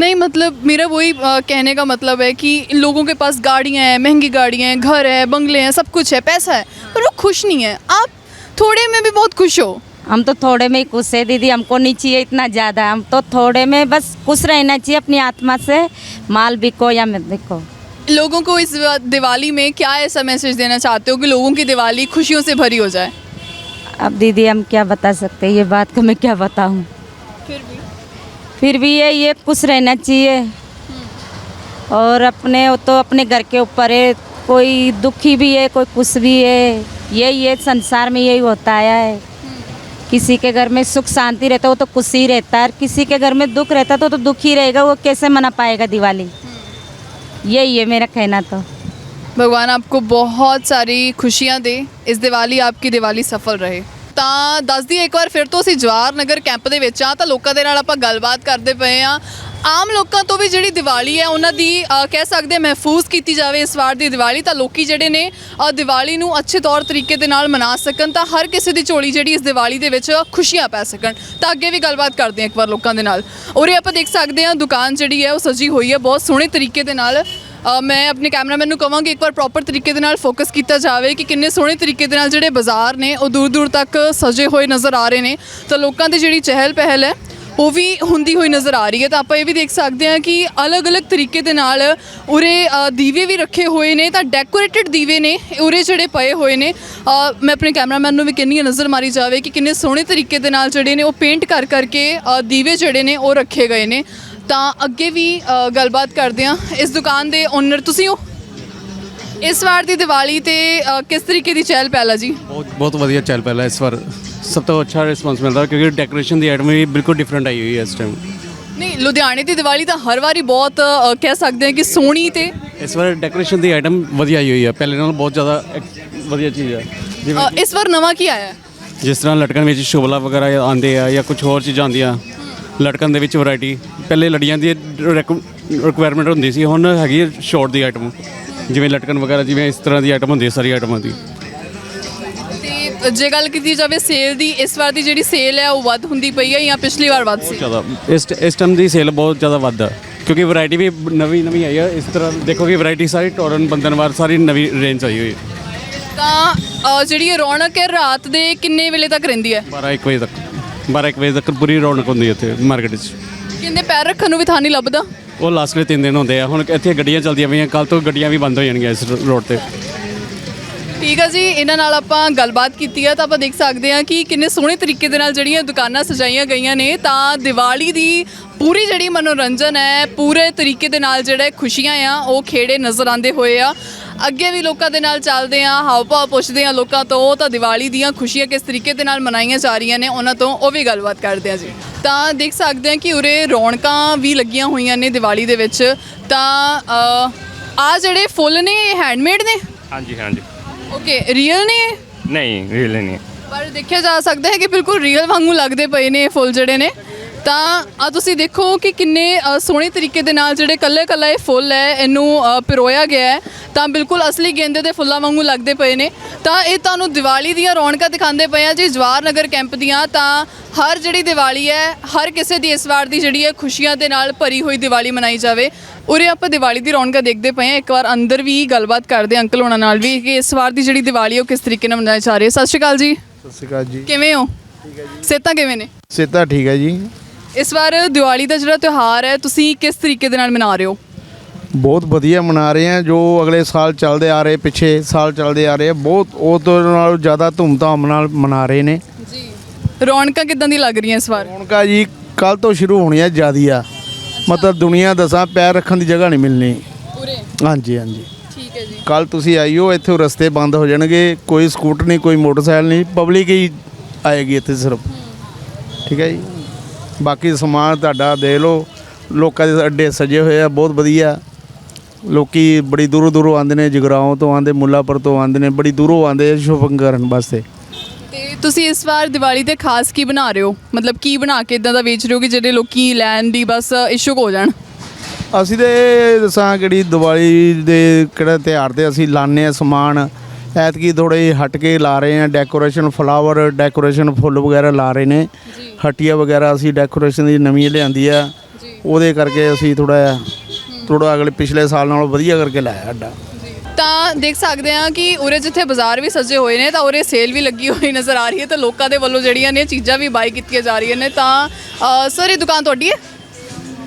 नहीं मतलब मेरा वही कहने का मतलब है कि इन लोगों के पास गाड़ियाँ हैं महँगी गाड़ियाँ हैं घर है बंगले हैं सब कुछ है पैसा है पर वो खुश नहीं है। आप थोड़े में भी बहुत खुश हो। हम तो थोड़े में ही खुश है दीदी हमको नहीं चाहिए इतना ज़्यादा। हम तो थोड़े में बस खुश रहना चाहिए अपनी आत्मा से माल बिको या मत बिको। लोगों को इस दिवाली में क्या ऐसा मैसेज देना चाहते हो कि लोगों की दिवाली खुशियों से भरी हो जाए? अब दीदी हम क्या बता सकते हैं? ये बात को मैं क्या बताऊँ? फिर भी। फिर भी ये ये खुश रहना चाहिए। और अपने तो अपने घर के ऊपर है, कोई दुखी भी है, कोई खुश भी है, यही है, संसार में यही होता आया है। किसी के घर में सुख शांति रहता, वो तो खुश ही रहता है। किसी के घर में दुख रहता तो तो दुखी रहेगा, वो कैसे मना पाएगा दिवाली? यही है मेरा कहना तो। भगवान आपको बहुत सारी खुशियाँ दे, इस दिवाली आपकी दिवाली सफल रहे। ਤਾਂ ਦੱਸ ਦਈਏ ਇੱਕ ਵਾਰ ਫਿਰ ਤੋਂ ਅਸੀਂ ਜਵਾਹਰ ਨਗਰ ਕੈਂਪ ਦੇ ਵਿੱਚ ਆ ਤਾਂ ਲੋਕਾਂ ਦੇ ਨਾਲ ਆਪਾਂ ਗੱਲਬਾਤ ਕਰਦੇ ਪਏ ਆ ਆਮ ਲੋਕਾਂ ਤੋਂ ਵੀ ਜਿਹੜੀ ਦੀਵਾਲੀ ਹੈ ਉਹਨਾਂ ਦੀ ਅ, ਕਹਿ ਸਕਦੇ ਹਾਂ ਮਹਿਫੂਜ਼ ਕੀਤੀ ਜਾਵੇ ਇਸ ਵਾਰ ਦੀ ਦੀਵਾਲੀ ਤਾਂ ਲੋਕੀ ਜਿਹੜੇ ਨੇ ਅ, ਦੀਵਾਲੀ ਨੂੰ ਅੱਛੇ ਤੌਰ ਤਰੀਕੇ ਦੇ ਨਾਲ ਮਨਾ ਸਕਣ ਤਾਂ ਹਰ ਕਿਸੇ ਦੀ ਝੋਲੀ ਜਿਹੜੀ ਇਸ ਦੀਵਾਲੀ ਦੇ ਵਿੱਚ ਖੁਸ਼ੀਆਂ ਪੈ ਸਕਣ। ਤਾਂ ਅੱਗੇ ਵੀ ਗੱਲਬਾਤ ਕਰਦੇ ਹਾਂ ਇੱਕ ਵਾਰ ਲੋਕਾਂ ਦੇ ਨਾਲ। ਉਰੇ ਆਪਾਂ ਦੇਖ ਸਕਦੇ ਹਾਂ ਦੁਕਾਨ ਜਿਹੜੀ ਹੈ ਉਹ ਸਜੀ ਹੋਈ ਹੈ ਬਹੁਤ ਸੋਹਣੇ ਤਰੀਕੇ ਦੇ ਨਾਲ। ਅ, ਮੈਂ ਆਪਣੇ ਕੈਮਰਾਮੈਨ ਨੂੰ ਕਹਾਂਗੀ ਇੱਕ ਵਾਰ ਪ੍ਰੋਪਰ ਤਰੀਕੇ ਦੇ ਨਾਲ ਫੋਕਸ ਕੀਤਾ ਜਾਵੇ ਕਿ ਕਿੰਨੇ ਸੋਹਣੇ ਤਰੀਕੇ ਦੇ ਨਾਲ ਜਿਹੜੇ ਬਾਜ਼ਾਰ ਨੇ ਉਹ ਦੂਰ ਦੂਰ ਤੱਕ ਸਜੇ ਹੋਏ ਨਜ਼ਰ ਆ ਰਹੇ ਨੇ। ਤਾਂ ਲੋਕਾਂ ਦੀ ਜਿਹੜੀ ਚਹਿਲ ਪਹਿਲ ਹੈ ਉਹ ਵੀ ਹੁੰਦੀ ਹੋਈ ਨਜ਼ਰ ਆ ਰਹੀ ਹੈ। ਤਾਂ ਆਪਾਂ ਇਹ ਵੀ ਦੇਖ ਸਕਦੇ ਹਾਂ ਕਿ ਅਲੱਗ-ਅਲੱਗ ਤਰੀਕੇ ਦੇ ਨਾਲ ਉਰੇ ਅ, ਦੀਵੇ ਵੀ ਰੱਖੇ ਹੋਏ ਨੇ ਤਾਂ ਡੈਕੋਰੇਟਿਡ ਦੀਵੇ ਨੇ ਉਰੇ ਜਿਹੜੇ ਪਏ ਹੋਏ ਨੇ। ਅ, ਮੈਂ ਆਪਣੇ ਕੈਮਰਾਮੈਨ ਨੂੰ ਵੀ ਕਿੰਨੀ ਕੁ ਨਜ਼ਰ ਮਾਰੀ ਜਾਵੇ ਕਿ ਕਿੰਨੇ ਸੋਹਣੇ ਤਰੀਕੇ ਦੇ ਨਾਲ ਜਿਹੜੇ ਨੇ ਉਹ ਪੇਂਟ ਕਰ ਕਰਕੇ ਅ, ਦੀਵੇ ਜਿਹੜੇ ਨੇ ਉਹ ਰੱਖੇ ਗਏ ਨੇ। ਤਾਂ ਅੱਗੇ ਵੀ ਗੱਲਬਾਤ ਕਰਦੇ ਹਾਂ ਇਸ ਦੁਕਾਨ ਦੇ ਓਨਰ ਤੁਸੀਂ ਹੋ? ਇਸ ਵਾਰ ਦੀ ਦੀਵਾਲੀ ਤੇ ਕਿਸ ਤਰੀਕੇ ਦੀ ਚਹਿਲ ਪਹਿਲ ਜੀ? ਬਹੁਤ ਬਹੁਤ ਵਧੀਆ ਚੱਲ ਪਿਆ ਇਸ ਵਾਰ। ਸਭ ਤੋਂ ਅੱਛਾ ਰਿਸਪਾਂਸ ਮਿਲਦਾ ਕਿਉਂਕਿ ਡੈਕੋਰੇਸ਼ਨ ਦੀ ਆਈਟਮ ਵੀ ਬਿਲਕੁਲ ਡਿਫਰੈਂਟ ਆਈ ਹੋਈ ਹੈ ਇਸ ਟਾਈਮ ਨਹੀਂ ਲੁਧਿਆਣੇ ਦੀ ਦੀਵਾਲੀ ਤਾਂ ਹਰ ਵਾਰੀ ਬਹੁਤ ਕਹਿ ਸਕਦੇ ਹਾਂ ਕਿ ਸੋਹਣੀ ਤੇ ਇਸ ਵਾਰ ਡੈਕੋਰੇਸ਼ਨ ਦੀ ਆਈਟਮ ਵਧੀਆ ਆਈ ਹੋਈ ਹੈ। ਪਹਿਲੇ ਨਾਲੋਂ ਬਹੁਤ ਜ਼ਿਆਦਾ ਵਧੀਆ ਚੀਜ਼ ਹੈ ਇਸ ਵਾਰ ਨਵਾਂ ਕੀ ਆਇਆ? ਜਿਸ ਤਰ੍ਹਾਂ ਲਟਕਣ ਵਿੱਚ ਸ਼ੋਭਲਾ ਵਗੈਰਾ ਆਉਂਦੇ ਆ ਜਾਂ ਕੁਝ ਹੋਰ ਚੀਜ਼ਾਂ ਆਉਂਦੀਆਂ। ਲਟਕਣ ਦੇ ਵਿੱਚ ਵੈਰਾਈਟੀ ਪਹਿਲੇ ਲੜੀਆਂ ਦੀ ਰਿਕੁਆਇਰਮੈਂਟ ਹੁੰਦੀ ਸੀ ਹੁਣ ਹੈਗੀ ਸ਼ਾਰਟ ਦੀ ਆਈਟਮ ਜਿਵੇਂ ਲਟਕਣ ਵਗੈਰਾ ਜਿਵੇਂ ਇਸ ਤਰ੍ਹਾਂ ਦੀ ਆਈਟਮ ਹੁੰਦੀ ਹੈ ਸਾਰੀ ਆਈਟਮਾਂ ਦੀ। ਤੇ ਜੇ ਗੱਲ ਕੀਤੀ ਜਾਵੇ ਸੇਲ ਦੀ ਇਸ ਵਾਰ ਦੀ ਜਿਹੜੀ ਸੇਲ ਹੈ ਉਹ ਵੱਧ ਹੁੰਦੀ ਪਈ ਹੈ ਜਾਂ ਪਿਛਲੀ ਵਾਰ ਵੱਧ ਸੀ? ਜ਼ਿਆਦਾ। ਇਸ ਇਸ ਟਾਈਮ ਦੀ ਸੇਲ ਬਹੁਤ ਜ਼ਿਆਦਾ ਵੱਧ ਆ ਕਿਉਂਕਿ ਵੈਰਾਈਟੀ ਵੀ ਨਵੀਂ ਨਵੀਂ ਆਈ ਹੈ। ਇਸ ਤਰ੍ਹਾਂ ਦੇਖੋ ਕਿ ਵੈਰਾਈਟੀ ਸਾਰੀ ਟੋਰਨ ਬੰਦਨਵਾਰ ਸਾਰੀ ਨਵੀਂ ਰੇਂਜ ਆਈ ਹੋਈ ਹੈ। ਤਾਂ ਜਿਹੜੀ ਇਹ ਰੌਣਕ ਹੈ ਰਾਤ ਦੇ ਕਿੰਨੇ ਵੇਲੇ ਤੱਕ ਰਹਿੰਦੀ ਹੈ? 12 1 ਵਜੇ ਤੱਕ। 12 1 ਵਜੇ ਤੱਕ ਪੂਰੀ ਰੌਣਕ ਹੁੰਦੀ ਹੈ ਇੱਥੇ ਮਾਰਕੀਟ 'ਚ। ਕਿੰਨੇ ਪੈਰ ਰੱਖਣ ਨੂੰ ਵੀ ਥਾਂ ਨਹੀਂ ਲੱਭਦਾ? ਉਹ ਲਾਸਟ ਤਿੰਨ ਦਿਨ ਹੁੰਦੇ ਆ। ਹੁਣ ਇੱਥੇ ਗੱਡੀਆਂ ਚੱਲਦੀਆਂ ਪਈਆਂ ਕੱਲ ਤੋਂ ਗੱਡੀਆਂ ਵੀ ਬੰਦ ਹੋ ਜਾਣਗੀਆਂ ਇਸ ਰੋਡ ਤੇ। ਠੀਕ ਆ ਜੀ ਇਹਨਾਂ ਨਾਲ ਆਪਾਂ ਗੱਲਬਾਤ ਕੀਤੀ ਆ ਤਾਂ ਆਪਾਂ ਦੇਖ ਸਕਦੇ ਹਾਂ ਕਿ ਕਿੰਨੇ ਸੋਹਣੇ ਤਰੀਕੇ ਦੇ ਨਾਲ ਜਿਹੜੀਆਂ ਦੁਕਾਨਾਂ ਸਜਾਈਆਂ ਗਈਆਂ ਨੇ ਤਾਂ ਦੀਵਾਲੀ ਦੀ ਪੂਰੀ ਜਿਹੜੀ ਮਨੋਰੰਜਨ ਹੈ ਪੂਰੇ ਤਰੀਕੇ ਦੇ ਨਾਲ ਜਿਹੜੇ ਖੁਸ਼ੀਆਂ ਆ ਉਹ ਖੇੜੇ ਨਜ਼ਰ ਆਉਂਦੇ ਹੋਏ ਆ। ਅੱਗੇ ਵੀ ਲੋਕਾਂ ਦੇ ਨਾਲ ਚੱਲਦੇ ਆ ਹਾਵ ਭਾਵ ਪੁੱਛਦੇ ਆ ਲੋਕਾਂ ਤੋਂ ਤਾਂ ਦੀਵਾਲੀ ਦੀਆਂ ਖੁਸ਼ੀਆਂ ਕਿਸ ਤਰੀਕੇ ਦੇ ਨਾਲ ਮਨਾਈਆਂ ਜਾ ਰਹੀਆਂ ਨੇ ਉਹਨਾਂ ਤੋਂ ਉਹ ਵੀ ਗੱਲਬਾਤ ਕਰਦੇ ਆ ਜੀ। ਤਾਂ ਦੇਖ ਸਕਦੇ ਆ ਕਿ ਉਰੇ ਰੌਣਕਾਂ ਵੀ ਲੱਗੀਆਂ ਹੋਈਆਂ ਨੇ ਦੀਵਾਲੀ ਦੇ ਵਿੱਚ। ਤਾਂ ਆ ਜਿਹੜੇ ਫੁੱਲ ਨੇ ਇਹ ਹੈਂਡਮੇਡ ਨੇ? ਹਾਂਜੀ ਹਾਂਜੀ। ਓਕੇ ਰੀਅਲ ਨੇ ਇਹ? ਨਹੀਂ ਰੀਲ ਨਹੀਂ। ਪਰ ਦੇਖਿਆ ਜਾ ਸਕਦਾ ਹੈ ਕਿ ਬਿਲਕੁਲ ਰੀਅਲ ਵਾਂਗੂ ਲੱਗਦੇ ਪਏ ਨੇ ਇਹ ਫੁੱਲ ਜਿਹੜੇ ਨੇ। ਤਾਂ ਆ ਤੁਸੀਂ ਦੇਖੋ ਕਿ ਕਿੰਨੇ ਅ, ਸੋਹਣੇ ਤਰੀਕੇ ਦੇ ਨਾਲ ਜਿਹੜੇ ਕੱਲੇ ਕੱਲਾ ਇਹ ਫੁੱਲ ਹੈ ਇਹਨੂੰ ਅ, ਪਿਰੋਇਆ ਗਿਆ ਹੈ ਤਾਂ ਬਿਲਕੁਲ ਅਸਲੀ ਗੇਂਦੇ ਦੇ ਫੁੱਲਾਂ ਵਾਂਗੂ ਲੱਗਦੇ ਪਏ ਨੇ। ਤਾਂ ਇਹ ਤੁਹਾਨੂੰ ਦੀਵਾਲੀ ਦੀਆਂ ਰੌਣਕਾਂ ਦਿਖਾਉਂਦੇ ਪਏ ਆ ਜੀ ਜਵਾਹਰ ਨਗਰ ਕੈਂਪ ਦੀਆਂ। ਤਾਂ ਹਰ ਜਿਹੜੀ ਦੀਵਾਲੀ ਹੈ ਹਰ ਕਿਸੇ ਦੀ ਇਸ ਵਾਰ ਦੀ ਜਿਹੜੀ ਹੈ ਖੁਸ਼ੀਆਂ ਦੇ ਨਾਲ ਭਰੀ ਹੋਈ ਦੀਵਾਲੀ ਮਨਾਈ ਜਾਵੇ। ਉਰੇ ਆਪਾਂ ਦੀਵਾਲੀ ਦੀ ਰੌਣਕਾਂ ਦੇਖਦੇ ਪਏ ਆ ਇੱਕ ਵਾਰ ਅੰਦਰ ਵੀ ਗੱਲਬਾਤ ਕਰਦੇ ਹਾਂ ਅੰਕਲ ਹੋਣਾ ਨਾਲ ਵੀ ਕਿ ਇਸ ਵਾਰ ਦੀ ਜਿਹੜੀ ਦੀਵਾਲੀ ਹੈ ਉਹ ਕਿਸ ਤਰੀਕੇ ਨਾਲ ਮਨਾਈ ਜਾ ਰਹੀ ਹੈ। ਸਤਿ ਸ਼੍ਰੀ ਅਕਾਲ ਜੀ। ਸਤਿ ਸ਼੍ਰੀ ਅਕਾਲ ਜੀ। ਕਿਵੇਂ ਹੋ? ਠੀਕ ਹੈ ਜੀ। ਸਿਹਤਾਂ ਕਿਵੇਂ ਨੇ? ਸਿਹਤਾਂ ਠੀਕ ਹੈ ਜੀ। ਇਸ ਵਾਰ ਦੀਵਾਲੀ ਦਾ ਜਿਹੜਾ ਤਿਉਹਾਰ ਹੈ ਤੁਸੀਂ ਕਿਸ ਤਰੀਕੇ ਦੇ ਨਾਲ ਮਨਾ ਰਹੇ ਹੋ? ਬਹੁਤ ਵਧੀਆ ਮਨਾ ਰਹੇ ਆ ਜੋ ਅਗਲੇ ਸਾਲ ਚੱਲਦੇ ਆ ਰਹੇ ਪਿੱਛੇ ਸਾਲ ਚੱਲਦੇ ਆ ਰਹੇ ਬਹੁਤ ਉਹ ਤੋਂ ਨਾਲੋਂ ਜ਼ਿਆਦਾ ਧੂਮਧਾਮ ਨਾਲ ਮਨਾ ਰਹੇ ਨੇ। ਜੀ। ਰੌਣਕਾਂ ਕਿਦਾਂ ਦੀ ਲੱਗ ਰਹੀਆਂ ਇਸ ਵਾਰ? ਰੌਣਕਾਂ ਜੀ ਕੱਲ ਤੋਂ ਸ਼ੁਰੂ ਹੋਣੀਆਂ ਜਿਆਦੀ ਆ। ਮਤਲਬ ਦੁਨੀਆ ਦਸਾਂ ਪੈਰ ਰੱਖਣ ਦੀ ਜਗ੍ਹਾ ਨਹੀਂ ਮਿਲਣੀ। ਪੂਰੇ? ਹਾਂਜੀ ਹਾਂਜੀ। ਠੀਕ ਹੈ ਜੀ। ਕੱਲ ਤੁਸੀਂ ਆਈਓ ਇੱਥੇ ਰਸਤੇ ਬੰਦ ਹੋ ਜਾਣਗੇ ਕੋਈ ਸਕੂਟਰ ਨਹੀਂ ਕੋਈ ਮੋਟਰਸਾਈਕਲ ਨਹੀਂ ਪਬਲਿਕ ਹੀ ਆਏਗੀ ਇੱਥੇ ਸਿਰਫ। ਠੀਕ ਹੈ ਜੀ। ਬਾਕੀ ਸਮਾਨ ਤੁਹਾਡਾ ਦੇ ਲਓ। ਲੋਕਾਂ ਦੇ ਅੱਡੇ ਸਜੇ ਹੋਏ ਆ ਬਹੁਤ ਵਧੀਆ। ਲੋਕੀ ਬੜੀ ਦੂਰੋਂ ਦੂਰੋਂ ਆਉਂਦੇ ਨੇ ਜਗਰਾਓਂ ਤੋਂ ਆਉਂਦੇ ਮੁੱਲਾਪੁਰ ਤੋਂ ਆਉਂਦੇ ਨੇ ਬੜੀ ਦੂਰੋਂ ਆਉਂਦੇ ਆ ਸ਼ੋਪਿੰਗ ਕਰਨ ਵਾਸਤੇ। ਤੇ ਤੁਸੀਂ ਇਸ ਵਾਰ ਦੀਵਾਲੀ ਤੇ ਖਾਸ ਕੀ ਬਣਾ ਰਹੇ ਹੋ? ਮਤਲਬ ਕੀ ਬਣਾ ਕੇ ਇਦਾਂ ਦਾ ਵੇਚ ਰਹੇ ਹੋ ਕਿ ਜਿਹੜੇ ਲੋਕੀ ਲੈਣ ਦੀ ਬਸ ਇਸ਼ੂਕ ਹੋ ਜਾਣ? ਅਸੀਂ ਤੇ ਦੱਸਾਂ ਕਿਹੜੀ ਦੀਵਾਲੀ ਦੇ ਕਿਹੜਾ ਤਿਉਹਾਰ ਤੇ ਅਸੀਂ ਲਾਣੇ ਆ ਸਮਾਨ। ਐਤਕੀ ਥੋੜੇ ਹਟ ਕੇ ਲਾ ਰਹੇ ਆ ਡੈਕੋਰੇਸ਼ਨ ਫਲਾਵਰ ਡੈਕੋਰੇਸ਼ਨ ਫੁੱਲ ਵਗੈਰਾ ਲਾ ਰਹੇ ਨੇ। ਹਟੀਆਂ ਵਗੈਰਾ ਅਸੀਂ ਡੈਕੋਰੇਸ਼ਨ ਦੀ ਨਵੀਂ ਲਿਆਂਦੀ ਆ। ਉਹਦੇ ਕਰਕੇ ਅਸੀਂ ਥੋੜਾ ਥੋੜਾ ਅਗਲੇ ਪਿਛਲੇ ਸਾਲ ਨਾਲੋਂ ਵਧੀਆ ਕਰਕੇ ਲਾਇਆ ਅੱਡਾ ਤਾਂ ਦੇਖ ਸਕਦੇ ਹਾਂ ਕਿ ਉਰੇ ਜਿੱਥੇ ਬਾਜ਼ਾਰ ਵੀ ਸਜੇ ਹੋਏ ਨੇ ਤਾਂ ਉਰੇ ਸੇਲ ਵੀ ਲੱਗੀ ਹੋਈ ਨਜ਼ਰ ਆ ਰਹੀ ਹੈ ਤਾਂ ਲੋਕਾਂ ਦੇ ਵੱਲੋਂ ਜਿਹੜੀਆਂ ਨੇ ਚੀਜ਼ਾਂ ਵੀ ਬਾਈ ਕੀਤੀਆਂ ਜਾ ਰਹੀਆਂ ਨੇ। ਤਾਂ ਸਰ ਇਹ ਦੁਕਾਨ ਤੁਹਾਡੀ ਹੈ?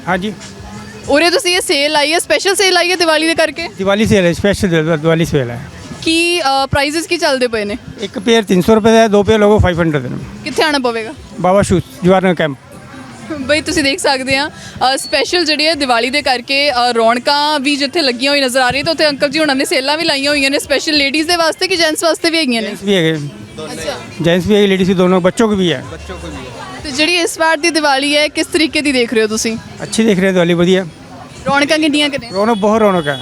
ਹਾਂਜੀ। ਉਰੇ ਤੁਸੀਂ ਇਹ ਸੇਲ ਲਾਈ ਹੈ ਸਪੈਸ਼ਲ ਸੇਲ ਲਾਈ ਹੈ ਦੀਵਾਲੀ ਦੇ ਕਰਕੇ? ਦੀਵਾਲੀ ਸੇਲ ਹੈ ਸਪੈਸ਼ਲ ਦੀਵਾਲੀ ਸੇਲ ਹੈ। ਕੀ ਪ੍ਰਾਈਸਸ ਕੀ ਚੱਲਦੇ ਪਏ ਨੇ? ਇੱਕ ਪੇਅਰ 300 ਰੁਪਏ ਦਾ ਦੋ ਪੇਅਰ ਲੋਗੋ 500 ਦੇ ਨੇ। ਕਿੱਥੇ ਆਣਾ ਪਵੇਗਾ? ਬਾਬਾ ਸ਼ੂਜ਼ ਜਵਾਰਨ ਕੈਂਪ ਬਈ ਤੁਸੀਂ ਦੇਖ ਸਕਦੇ ਆ ਸਪੈਸ਼ਲ ਜਿਹੜੀ ਹੈ ਦੀਵਾਲੀ ਦੇ ਕਰਕੇ ਰੌਣਕਾਂ ਵੀ ਜਿੱਥੇ ਲੱਗੀਆਂ ਹੋਈ ਨਜ਼ਰ ਆ ਰਹੀ ਤੇ ਉੱਥੇ ਅੰਕਲ ਜੀ ਹੁਣਾਂ ਨੇ ਸੇਲਾਂ ਵੀ ਲਾਈਆਂ ਹੋਈਆਂ ਨੇ ਸਪੈਸ਼ਲ ਲੇਡੀਜ਼ ਦੇ ਵਾਸਤੇ ਕਿ ਜੈਂਟਸ ਵਾਸਤੇ ਵੀ ਹੈਗੀਆਂ ਨੇ? ਵੀ ਹੈਗੇ। ਅੱਛਾ। जेंट्स भी है लेडीज भी दोनों बच्चों की भी है ਤੇ ਜਿਹੜੀ ਇਸ ਵਾਰ ਦੀ ਦੀਵਾਲੀ ਹੈ ਕਿਸ ਤਰੀਕੇ ਦੀ ਦੇਖ ਰਹੇ ਹੋ ਤੁਸੀਂ? अच्छी देख रहे हैं दिवाली बढ़िया ਰੌਣਕਾਂ ਕਿੰਨੀਆਂ ਕਿੰਨੇ ਰੌਣਕ बहुत रौनक है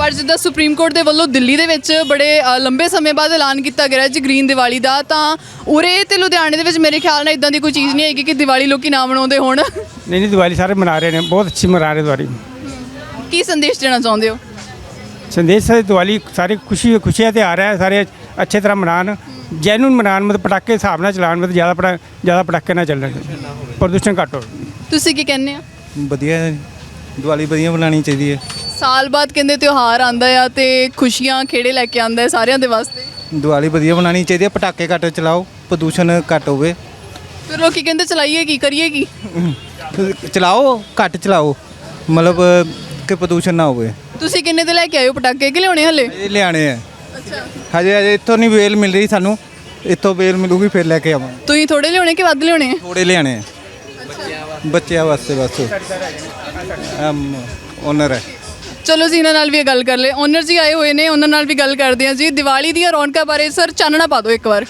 ਪਰ ਜਿੱਦਾਂ ਸੁਪਰੀਮ ਕੋਰਟ ਦੇ ਵੱਲੋਂ ਦਿੱਲੀ ਦੇ ਵਿੱਚ ਬੜੇ ਲੰਬੇ ਸਮੇਂ ਬਾਅਦ ਐਲਾਨ ਕੀਤਾ ਗਿਆ ਹੈ ਜੀ ਗ੍ਰੀਨ ਦੀਵਾਲੀ ਦਾ ਤਾਂ ਉਰੇ ਤੇ ਲੁਧਿਆਣੇ ਦੇ ਵਿੱਚ ਮੇਰੇ ਖਿਆਲ ਨਾਲ ਇਦਾਂ ਦੀ ਕੋਈ ਚੀਜ਼ ਨਹੀਂ ਹੈਗੀ ਕਿ ਦੀਵਾਲੀ ਲੋਕੀ ਨਾ ਮਨਾਉਂਦੇ ਹੋਣ। ਨਹੀਂ ਨਹੀਂ ਦੀਵਾਲੀ ਸਾਰੇ ਮਨਾ ਰਹੇ ਨੇ ਬਹੁਤ ਅੱਛੀ ਮਨਾ ਰਹੇ ਦੀਵਾਲੀ। ਕੀ ਸੰਦੇਸ਼ ਦੇਣਾ ਚਾਹੁੰਦੇ ਹੋ? ਸੰਦੇਸ਼ ਹੈ ਦੀਵਾਲੀ ਸਾਰੇ ਖੁਸ਼ੀ ਖੁਸ਼ੀਆਂ ਤੇ ਆ ਰਿਹਾ ਸਾਰੇ ਅੱਛੇ ਤਰ੍ਹਾਂ ਮਨਾਉਣ ਜੈਨੂਨ ਮਨਾਉਣ ਮਤਲਬ ਪਟਾਕੇ ਹਿਸਾਬ ਨਾਲ ਚਲਾਉਣ ਮਤਲਬ ਜ਼ਿਆਦਾ ਪਟਾ ਜ਼ਿਆਦਾ ਪਟਾਕੇ ਨਾਲ ਚੱਲਣ। ਪ੍ਰਦੂਸ਼ਣ ਘੱਟ ਹੋਵੇ। ਤੁਸੀਂ ਕੀ ਕਹਿੰਦੇ ਹੋ? ਵਧੀਆ ਹੈ ਦੀਵਾਲੀ ਵਧੀਆ ਮਨਾਉਣੀ ਚਾਹੀਦੀ ਹੈ। ਸਾਲ ਬਾਅਦ ਕਹਿੰਦੇ ਤਿਉਹਾਰ ਆਂਦਾ ਆ ਤੇ ਖੁਸ਼ੀਆਂ ਖੇੜੇ ਲੈ ਕੇ ਆਂਦਾ ਹੈ ਸਾਰਿਆਂ ਦੇ ਵਾਸਤੇ। ਦੀਵਾਲੀ ਵਧੀਆ ਬਣਾਉਣੀ ਚਾਹੀਦੀ ਹੈ ਪਟਾਕੇ ਘੱਟ ਚਲਾਓ ਪ੍ਰਦੂਸ਼ਣ ਘੱਟ ਹੋਵੇ। ਫਿਰ ਲੋਕੀ ਕਹਿੰਦੇ ਚਲਾਈਏ ਕੀ ਕਰੀਏ ਕੀ? ਚਲਾਓ ਘੱਟ ਚਲਾਓ ਮਤਲਬ ਕਿ ਪ੍ਰਦੂਸ਼ਣ ਨਾ ਹੋਵੇ। ਤੁਸੀਂ ਕਿੰਨੇ ਦੇ ਲੈ ਕੇ ਆਇਓ ਪਟਾਕੇ? ਕਿ ਲਿਆਉਣੇ ਹਲੇ? ਇਹ ਲਿਆਣੇ ਆ। ਅੱਛਾ। ਹਜੇ ਹਜੇ ਇੱਥੋਂ ਨਹੀਂ ਵੇਲ ਮਿਲ ਰਹੀ ਸਾਨੂੰ। ਇੱਥੋਂ ਵੇਲ ਮਿਲੂਗੀ ਫਿਰ ਲੈ ਕੇ ਆਵਾਂਗੇ। ਤੁਸੀਂ ਥੋੜੇ ਲਿਆਉਣੇ ਕਿ ਵੱਧ ਲਿਆਉਣੇ? ਆ ਥੋੜੇ ਲਿਆਣੇ ਆ ਬੱਚਿਆਂ ਵਾਸਤੇ ਬਸ। ਅਮ ਓਨਰ ਹੈ। ਚਲੋ ਜੀ ਇਹਨਾਂ ਨਾਲ ਵੀ ਇਹ ਗੱਲ ਕਰ ਲੈ ਓਨਰ ਜੀ ਆਏ ਹੋਏ ਨੇ ਉਹਨਾਂ ਨਾਲ ਵੀ ਗੱਲ ਕਰਦੇ ਹਾਂ ਜੀ। ਦੀਵਾਲੀ ਦੀਆਂ ਰੌਣਕਾਂ ਬਾਰੇ ਸਰ ਚਾਨਣਾ ਪਾ ਦਿਓ ਇੱਕ ਵਾਰ।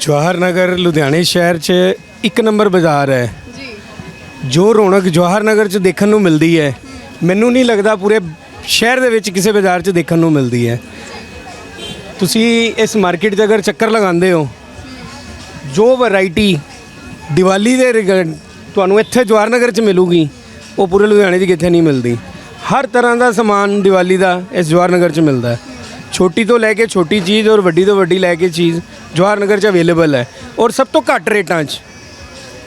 ਜਵਾਹਰ ਨਗਰ ਲੁਧਿਆਣੇ ਸ਼ਹਿਰ 'ਚ ਇੱਕ ਨੰਬਰ ਬਾਜ਼ਾਰ ਹੈ। ਜੀ। ਜੋ ਰੌਣਕ ਜਵਾਹਰ ਨਗਰ 'ਚ ਦੇਖਣ ਨੂੰ ਮਿਲਦੀ ਹੈ ਮੈਨੂੰ ਨਹੀਂ ਲੱਗਦਾ ਪੂਰੇ ਸ਼ਹਿਰ ਦੇ ਵਿੱਚ ਕਿਸੇ ਬਾਜ਼ਾਰ 'ਚ ਦੇਖਣ ਨੂੰ ਮਿਲਦੀ ਹੈ। ਤੁਸੀਂ ਇਸ ਮਾਰਕੀਟ 'ਚ ਅਗਰ ਚੱਕਰ ਲਗਾਉਂਦੇ ਹੋ ਜੋ ਵੈਰਾਈਟੀ ਦੀਵਾਲੀ ਦੇ ਰਿਗਾਰਡ ਤੁਹਾਨੂੰ ਇੱਥੇ ਜਵਾਹਰ ਨਗਰ 'ਚ ਮਿਲੂਗੀ ਉਹ ਪੂਰੇ ਲੁਧਿਆਣੇ 'ਚ ਕਿੱਥੇ ਨਹੀਂ ਮਿਲਦੀ। ਹਰ ਤਰ੍ਹਾਂ ਦਾ ਸਮਾਨ ਦੀਵਾਲੀ ਦਾ ਇਸ ਜਵਾਹਰ ਨਗਰ 'ਚ ਮਿਲਦਾ ਹੈ। ਛੋਟੀ ਤੋਂ ਲੈ ਕੇ ਛੋਟੀ ਚੀਜ਼ ਔਰ ਵੱਡੀ ਤੋਂ ਵੱਡੀ ਲੈ ਕੇ ਚੀਜ਼ ਜਵਾਹਰ ਨਗਰ 'ਚ ਅਵੇਲੇਬਲ ਹੈ। ਔਰ ਸਭ ਤੋਂ ਘੱਟ ਰੇਟਾਂ 'ਚ।